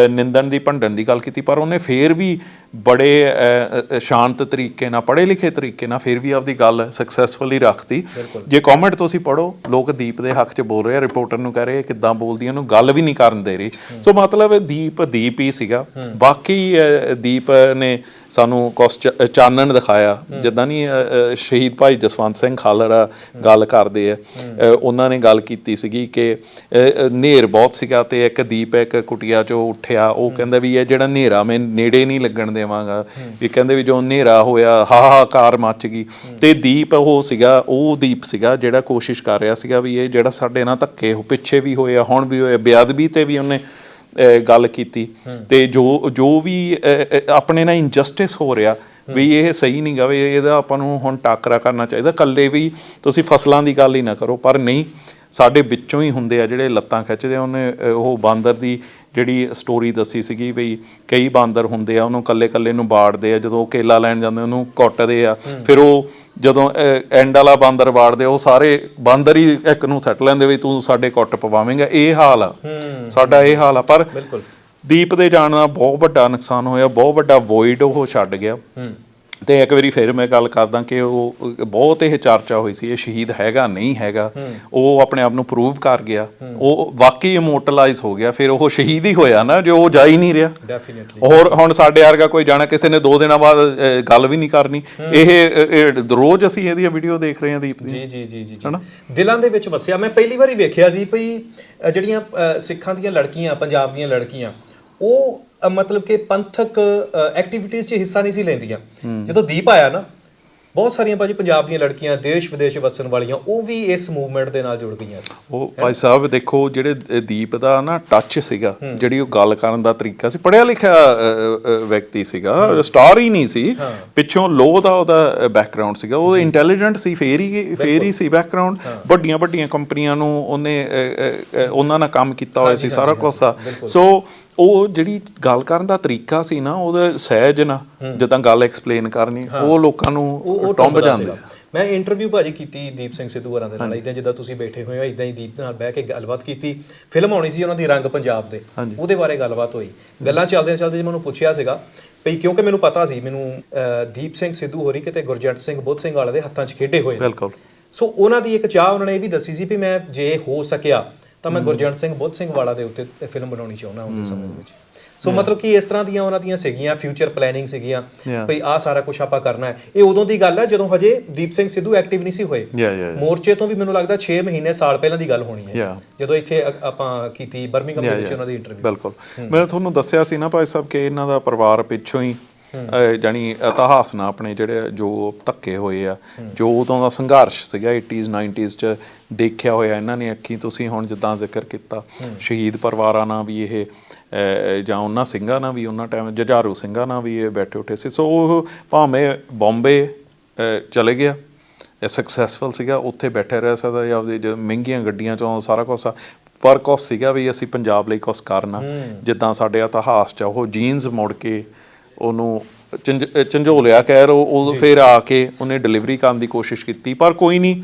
ਨਿੰਦਣ ਦੀ ਭੰਡਣ ਦੀ ਗੱਲ ਕੀਤੀ ਪਰ ਉਹਨੇ ਫੇਰ ਵੀ ਬੜੇ ਸ਼ਾਂਤ ਤਰੀਕੇ ਨਾਲ ਪੜ੍ਹੇ ਲਿਖੇ ਤਰੀਕੇ ਨਾਲ ਫੇਰ ਵੀ ਆਪਦੀ ਗੱਲ ਸਕਸੈਸਫੁਲੀ ਰੱਖਤੀ। ਜੇ ਕਮੈਂਟ ਤੁਸੀਂ ਪੜੋ ਲੋਕ ਦੀਪ ਦੇ ਹੱਕ 'ਚ ਬੋਲ ਰਹੇ ਆ ਰਿਪੋਰਟਰ ਨੂੰ ਕਹਿ ਰਹੇ ਕਿੱਦਾਂ ਬੋਲਦੀ ਉਹਨੂੰ ਗੱਲ ਵੀ ਨਹੀਂ ਕਰਨ ਦੇ ਰਹੀ। ਸੋ ਮਤਲਬ ਦੀਪ ਦੀਪ ਹੀ ਸੀਗਾ। ਬਾਕੀ ਦੀਪ ਨੇ ਸਾਨੂੰ ਚ- ਚਾਨਣ ਦਿਖਾਇਆ। ਜਿੱਦਾਂ ਨਹੀਂ ਸ਼ਹੀਦ ਭਾਈ ਜਸਵੰਤ ਸਿੰਘ ਖਾਲੜਾ ਗੱਲ ਕਰਦੇ ਆ। ਉਹਨਾਂ ਨੇ ਗੱਲ ਕੀਤੀ ਸੀਗੀ ਕਿ ਨੇਰ ਬਹੁਤ ਸੀਗਾ ਤੇ ਇੱਕ ਦੀਪ ਇੱਕ ਕੁਟਿਆ ਚੋਂ ਉੱਠਿਆ। ਉਹ ਕਹਿੰਦਾ ਵੀ ਇਹ ਜਿਹੜਾ ਹਨੇਰਾ ਮੈਂ ਨੇੜੇ ਨਹੀਂ ਲੱਗਣ ਦੇਵਾਂਗਾ। ਵੀ ਕਹਿੰਦੇ ਵੀ ਜੋ ਹਨੇਰਾ ਹੋਇਆ, ਹਾਹਾਕਾਰ ਮੱਚ ਗਈ। ਤੇ ਦੀਪ ਉਹ ਸੀਗਾ, ਉਹ ਦੀਪ ਸੀਗਾ ਜਿਹੜਾ ਕੋਸ਼ਿਸ਼ ਕਰ ਰਿਹਾ ਸੀਗਾ ਵੀ ਇਹ ਜਿਹੜਾ ਸਾਡੇ ਨਾਲ ਧੱਕੇ ਹੋ, ਪਿੱਛੇ ਵੀ ਹੋਏ ਆ, ਹੁਣ ਵੀ ਹੋਏ ਬੇਅਦਬੀ ਤੇ ਵੀ ਉਹਨੇ ਗੱਲ ਕੀਤੀ। ਤੇ ਜੋ ਜੋ ਵੀ ਆਪਣੇ ਨਾਲ ਇਨਜਸਟਿਸ ਹੋ ਰਿਹਾ, ਵੀ ਇਹ ਸਹੀ ਨਹੀਂ ਗਾ, ਵੀ ਇਹਦਾ ਆਪਾਂ ਨੂੰ ਹੁਣ ਟਾਕਰਾ ਕਰਨਾ ਚਾਹੀਦਾ। ਕੱਲੇ ਵੀ ਤੁਸੀਂ ਫਸਲਾਂ ਦੀ ਗੱਲ ਹੀ ਨਾ ਕਰੋ, ਪਰ ਨਹੀਂ, ਸਾਡੇ ਵਿੱਚੋਂ ਹੀ ਹੁੰਦੇ ਆ ਜਿਹੜੇ ਲੱਤਾਂ ਖਿੱਚਦੇ ਉਹਨੇ ਉਹ ਬਾਂਦਰ ਦੀ ਜਿਹੜੀ ਸਟੋਰੀ ਦੱਸੀ ਸੀਗੀ ਵੀ ਕਈ ਬਾਂਦਰ ਹੁੰਦੇ ਆ ਉਹਨੂੰ ਕੱਲੇ ਕੱਲੇ ਨੂੰ ਬਾੜਦੇ ਆ ਜਦੋਂ ਉਹ ਕੇਲਾ ਲੈਣ ਜਾਂਦੇ ਉਹਨੂੰ ਕੁੱਟਦੇ ਆ। ਫਿਰ ਉਹ ਜਦੋਂ ਐਂਡ ਵਾਲਾ ਬਾਂਦਰ ਬਾੜਦੇ ਉਹ ਸਾਰੇ ਬਾਂਦਰ ਹੀ ਇੱਕ ਨੂੰ ਸੱਟ ਲੈਂਦੇ ਵੀ ਤੂੰ ਸਾਡੇ ਕੁੱਟ ਪਵਾਵੇਂਗਾ। ਇਹ ਹਾਲ ਆ। ਸਾਡਾ ਇਹ ਹਾਲ ਆ। ਪਰ ਬਿਲਕੁਲ। ਦੀਪ ਦੇ ਜਾਣ ਨਾਲ ਬਹੁਤ ਵੱਡਾ ਨੁਕਸਾਨ ਹੋਇਆ ਬਹੁਤ ਵੱਡਾ ਵੋਇਡ ਉਹ ਛੱਡ ਗਿਆ। ਹੂੰ। ਤੇ ਇੱਕ ਵਾਰੀ ਫਿਰ ਮੈਂ ਗੱਲ ਕਰਦਾ ਕਿ ਉਹ ਬਹੁਤ ਇਹ ਚਰਚਾ ਹੋਈ ਸੀ ਇਹ ਸ਼ਹੀਦ ਹੈਗਾ ਨਹੀਂ ਹੈਗਾ ਉਹ ਆਪਣੇ ਆਪ ਨੂੰ ਪ੍ਰੂਵ ਕਰ ਗਿਆ। ਉਹ ਵਾਕਈ ਇਮੋਰਟਲਾਈਜ਼ ਹੋ ਗਿਆ ਫਿਰ ਉਹ ਸ਼ਹੀਦ ਹੀ ਹੋਇਆ ਨਾ ਜੋ ਉਹ ਜਾ ਹੀ ਨਹੀਂ ਰਿਹਾ। ਡੈਫੀਨਿਟਲੀ ਹੋਰ ਹੁਣ ਸਾਡੇ ਵਰਗਾ ਕੋਈ ਜਾਣਾ ਕਿਸੇ ਨੇ ਦੋ ਦਿਨਾਂ ਬਾਅਦ ਗੱਲ ਵੀ ਨਹੀਂ ਕਰਨੀ। ਇਹ ਰੋਜ਼ ਅਸੀਂ ਇਹਦੀ ਵੀਡੀਓ ਦੇਖ ਰਹੇ ਹਾਂ ਦੀਪ ਦੀ। ਜੀ ਜੀ ਜੀ ਜੀ ਜੀ। ਦਿਲਾਂ ਦੇ ਵਿੱਚ ਵਸਿਆ। ਮੈਂ ਪਹਿਲੀ ਵਾਰੀ ਵੇਖਿਆ ਸੀ ਭਈ ਜਿਹੜੀਆਂ ਸਿੱਖਾਂ ਦੀਆਂ ਲੜਕੀਆਂ ਪੰਜਾਬ ਦੀਆਂ ਲੜਕੀਆਂ ਉਹ ਅ, ਮਤਲਬ ਕਿ ਪੰਥਕ ਐਕਟੀਵਿਟੀਜ਼ 'ਚ ਹਿੱਸਾ ਨਹੀਂ ਸੀ ਲੈਂਦੀਆਂ। ਜਦੋਂ ਦੀਪ ਆਇਆ ਨਾ ਬਹੁਤ ਸਾਰੀਆਂ ਭਾਜੀ ਪੰਜਾਬ ਦੀਆਂ ਲੜਕੀਆਂ ਦੇਸ਼ ਵਿਦੇਸ਼ ਵਸਣ ਵਾਲੀਆਂ ਉਹ ਵੀ ਇਸ ਮੂਵਮੈਂਟ ਦੇ ਨਾਲ ਜੁੜ ਗਈਆਂ ਸੀ। ਉਹ ਭਾਈ ਸਾਹਿਬ ਦੇਖੋ ਜਿਹੜੇ ਦ- ਦੀਪ ਦਾ ਨਾ ਟੱਚ ਸੀਗਾ ਜਿਹੜੀ ਉਹ ਗੱਲ ਕਰਨ ਦਾ ਤਰੀਕਾ ਸੀ ਪੜਿਆ ਲਿਖਿਆ ਅ, ਅ, ਵਿਅਕਤੀ ਸੀਗਾ ਸਟਾਰ ਹੀ ਨਹੀਂ ਸੀ। ਪਿੱਛੋਂ ਲੋ ਦਾ ਉਹਦਾ ਬੈਕਗ੍ਰਾਉਂਡ ਸੀਗਾ ਉਹ ਇੰਟੈਲੀਜੈਂਟ ਸੀ ਫੇਰ ਹੀ ਫੇਰ ਹੀ ਸੀ ਬੈਕਗ੍ਰਾਉਂਡ ਵੱਡੀਆਂ ਵੱਡੀਆਂ ਕੰਪਨੀਆਂ ਨੂੰ ਉਹਨੇ ਅ, ਅ, ਅ, ਉਹਨਾਂ ਨਾਲ ਕੰਮ ਕੀਤਾ ਹੋਇਆ ਸੀ ਸਾਰਾ ਕੁਝ ਸੋ ਉਹ ਜਿਹੜੀ ਗੱਲ ਕਰਨ ਦਾ ਤਰੀਕਾ ਸੀ ਨਾ ਉਹਦਾ ਸਹਿਜ ਨਾ ਜਿੱਦਾਂ ਗੱਲ ਐਕਸਪਲੇਨ ਕਰਨੀ ਉਹ ਲੋਕਾਂ ਨੂੰ ਟੰਬ ਜਾਂਦੇ ਮੈਂ ਇੰਟਰਵਿਊ ਭਾਜੀ ਕੀਤੀ ਦੀਪ ਸਿੰਘ ਸਿੱਧੂ ਹੋਰਾਂ ਦੇ ਨਾਲ ਇਦਾਂ ਜਿੱਦਾਂ ਤੁਸੀਂ ਬੈਠੇ ਹੋਏ ਹੋ ਇਦਾਂ ਹੀ ਦੀਪ ਨਾਲ ਬਹਿ ਕੇ ਗੱਲਬਾਤ ਕੀਤੀ। ਫਿਲਮ ਆਉਣੀ ਸੀ ਉਹਨਾਂ ਦੀ ਰੰਗ ਪੰਜਾਬ ਦੇ ਉਹਦੇ ਬਾਰੇ ਗੱਲਬਾਤ ਹੋਈ। ਗੱਲਾਂ ਚੱਲਦੇ ਚੱਲਦੇ ਮੈਨੂੰ ਪੁੱਛਿਆ ਸੀਗਾ ਭਈ ਕਿਉਂਕਿ ਮੈਨੂੰ ਪਤਾ ਸੀ ਮੈਨੂੰ ਦੀਪ ਸਿੰਘ ਸਿੱਧੂ ਹੋਰੀ ਕਿਤੇ ਗੁਰਜੰਟ ਸਿੰਘ ਬੁੱਧ ਸਿੰਘ ਵਾਲੇ ਦੇ ਹੱਥਾਂ 'ਚ ਖੇਡੇ ਹੋਏ ਬਿਲਕੁਲ। ਸੋ ਉਹਨਾਂ ਦੀ ਇੱਕ ਚਾਹ ਉਹਨਾਂ ਨੇ ਇਹ ਵੀ ਦੱਸੀ ਸੀ ਵੀ ਮੈਂ ਜੇ ਹੋ ਸਕਿਆ ਤਾਂ ਮੈਂ ਗੁਰਜੰਟ ਸਿੰਘ ਬੁੱਧ ਸਿੰਘ ਵਾਲਾ ਦੇ ਉੱਤੇ ਫਿਲਮ ਬਣਾਉਣੀ ਚਾਹੁੰਦਾ ਉਹਦੇ ਸਮੇਂ ਵਿੱਚ। ਸੋ ਮਤਲਬ ਕਿ ਇਸ ਤਰ੍ਹਾਂ ਦੀਆਂ ਉਹਨਾਂ ਦੀਆਂ ਸੀਗੀਆਂ ਫਿਊਚਰ ਪਲੈਨਿੰਗ ਸੀਗੀਆਂ. ਭਈ ਆਹ ਸਾਰਾ ਕੁਝ ਆਪਾਂ ਕਰਨਾ ਹੈ। ਇਹ ਉਦੋਂ ਦੀ ਗੱਲ ਹੈ ਜਦੋਂ ਹਜੇ ਦੀਪ ਸਿੰਘ ਸਿੱਧੂ ਐਕਟਿਵ ਨਹੀਂ ਸੀ ਹੋਏ। ਮੋਰਚੇ ਤੋਂ ਵੀ ਮੈਨੂੰ ਲੱਗਦਾ 6 ਮਹੀਨੇ ਸਾਲ ਪਹਿਲਾਂ ਦੀ ਗੱਲ ਹੋਣੀ ਹੈ. ਜਦੋਂ ਇੱਥੇ ਆਪਾਂ ਕੀਤੀ ਬਰਮਿੰਗਮ ਦੇ ਵਿੱਚ ਉਹਨਾਂ ਦੀ ਇੰਟਰਵਿਊ ਬਿਲਕੁਲ। ਮੈਂ ਤੁਹਾਨੂੰ ਦੱਸਿਆ ਸੀ ਨਾ ਭਾਈ ਸਾਹਿਬ ਕਿ ਇਹਨਾਂ ਦਾ ਪਰਿਵਾਰ ਪਿੱਛੋਂ ਹੀ ਜਾਣੀ ਇਤਿਹਾਸ ਨਾਲ ਆਪਣੇ ਜਿਹੜੇ ਜੋ ਧੱਕੇ ਹੋਏ ਆ ਜੋ ਉਦੋਂ ਦਾ ਸੰਘਰਸ਼ ਸੀਗਾ 80s 90s ਚ ਦੇਖਿਆ ਹੋਇਆ ਇਹਨਾਂ ਨੇ ਅੱਖੀ ਤੁਸੀਂ ਹੁਣ ਜਿੱਦਾਂ ਜ਼ਿਕਰ ਕੀਤਾ ਸ਼ਹੀਦ ਪਰਿਵਾਰਾਂ ਨਾਲ ਵੀ ਇਹ ਜਾਂ ਉਹਨਾਂ ਸਿੰਘਾਂ ਨਾਲ ਵੀ ਉਹਨਾਂ ਟਾਈਮ ਜਜਾਰੂ ਸਿੰਘਾਂ ਨਾਲ ਵੀ ਇਹ ਬੈਠੇ ਉੱਠੇ ਸੀ। ਸੋ ਉਹ ਭਾਵੇਂ ਬੰਬੇ ਚਲੇ ਗਿਆ ਇਹ ਸਕਸੈਸਫੁਲ ਸੀਗਾ ਉੱਥੇ ਬੈਠੇ ਰਹਿ ਸਕਦਾ ਜਾਂ ਆਪਦੀ ਜੋ ਮਹਿੰਗੀਆਂ ਗੱਡੀਆਂ ਚੋਂ ਸਾਰਾ ਕੁਝ ਪਰ ਕੁਛ ਸੀਗਾ ਵੀ ਅਸੀਂ ਪੰਜਾਬ ਲਈ ਕੁਛ ਕਰਨਾ ਜਿੱਦਾਂ ਸਾਡੇ ਇਤਿਹਾਸ ਚ ਉਹ ਜੀਨਸ ਮੁੜ ਕੇ ਉਹਨੂੰ ਝੰਜੋਲਿਆ ਕਹਿ ਰੋ ਉਹ ਫਿਰ ਆ ਕੇ ਉਹਨੇ ਡਿਲੀਵਰੀ ਕਰਨ ਦੀ ਕੋਸ਼ਿਸ਼ ਕੀਤੀ ਪਰ ਕੋਈ ਨਹੀਂ।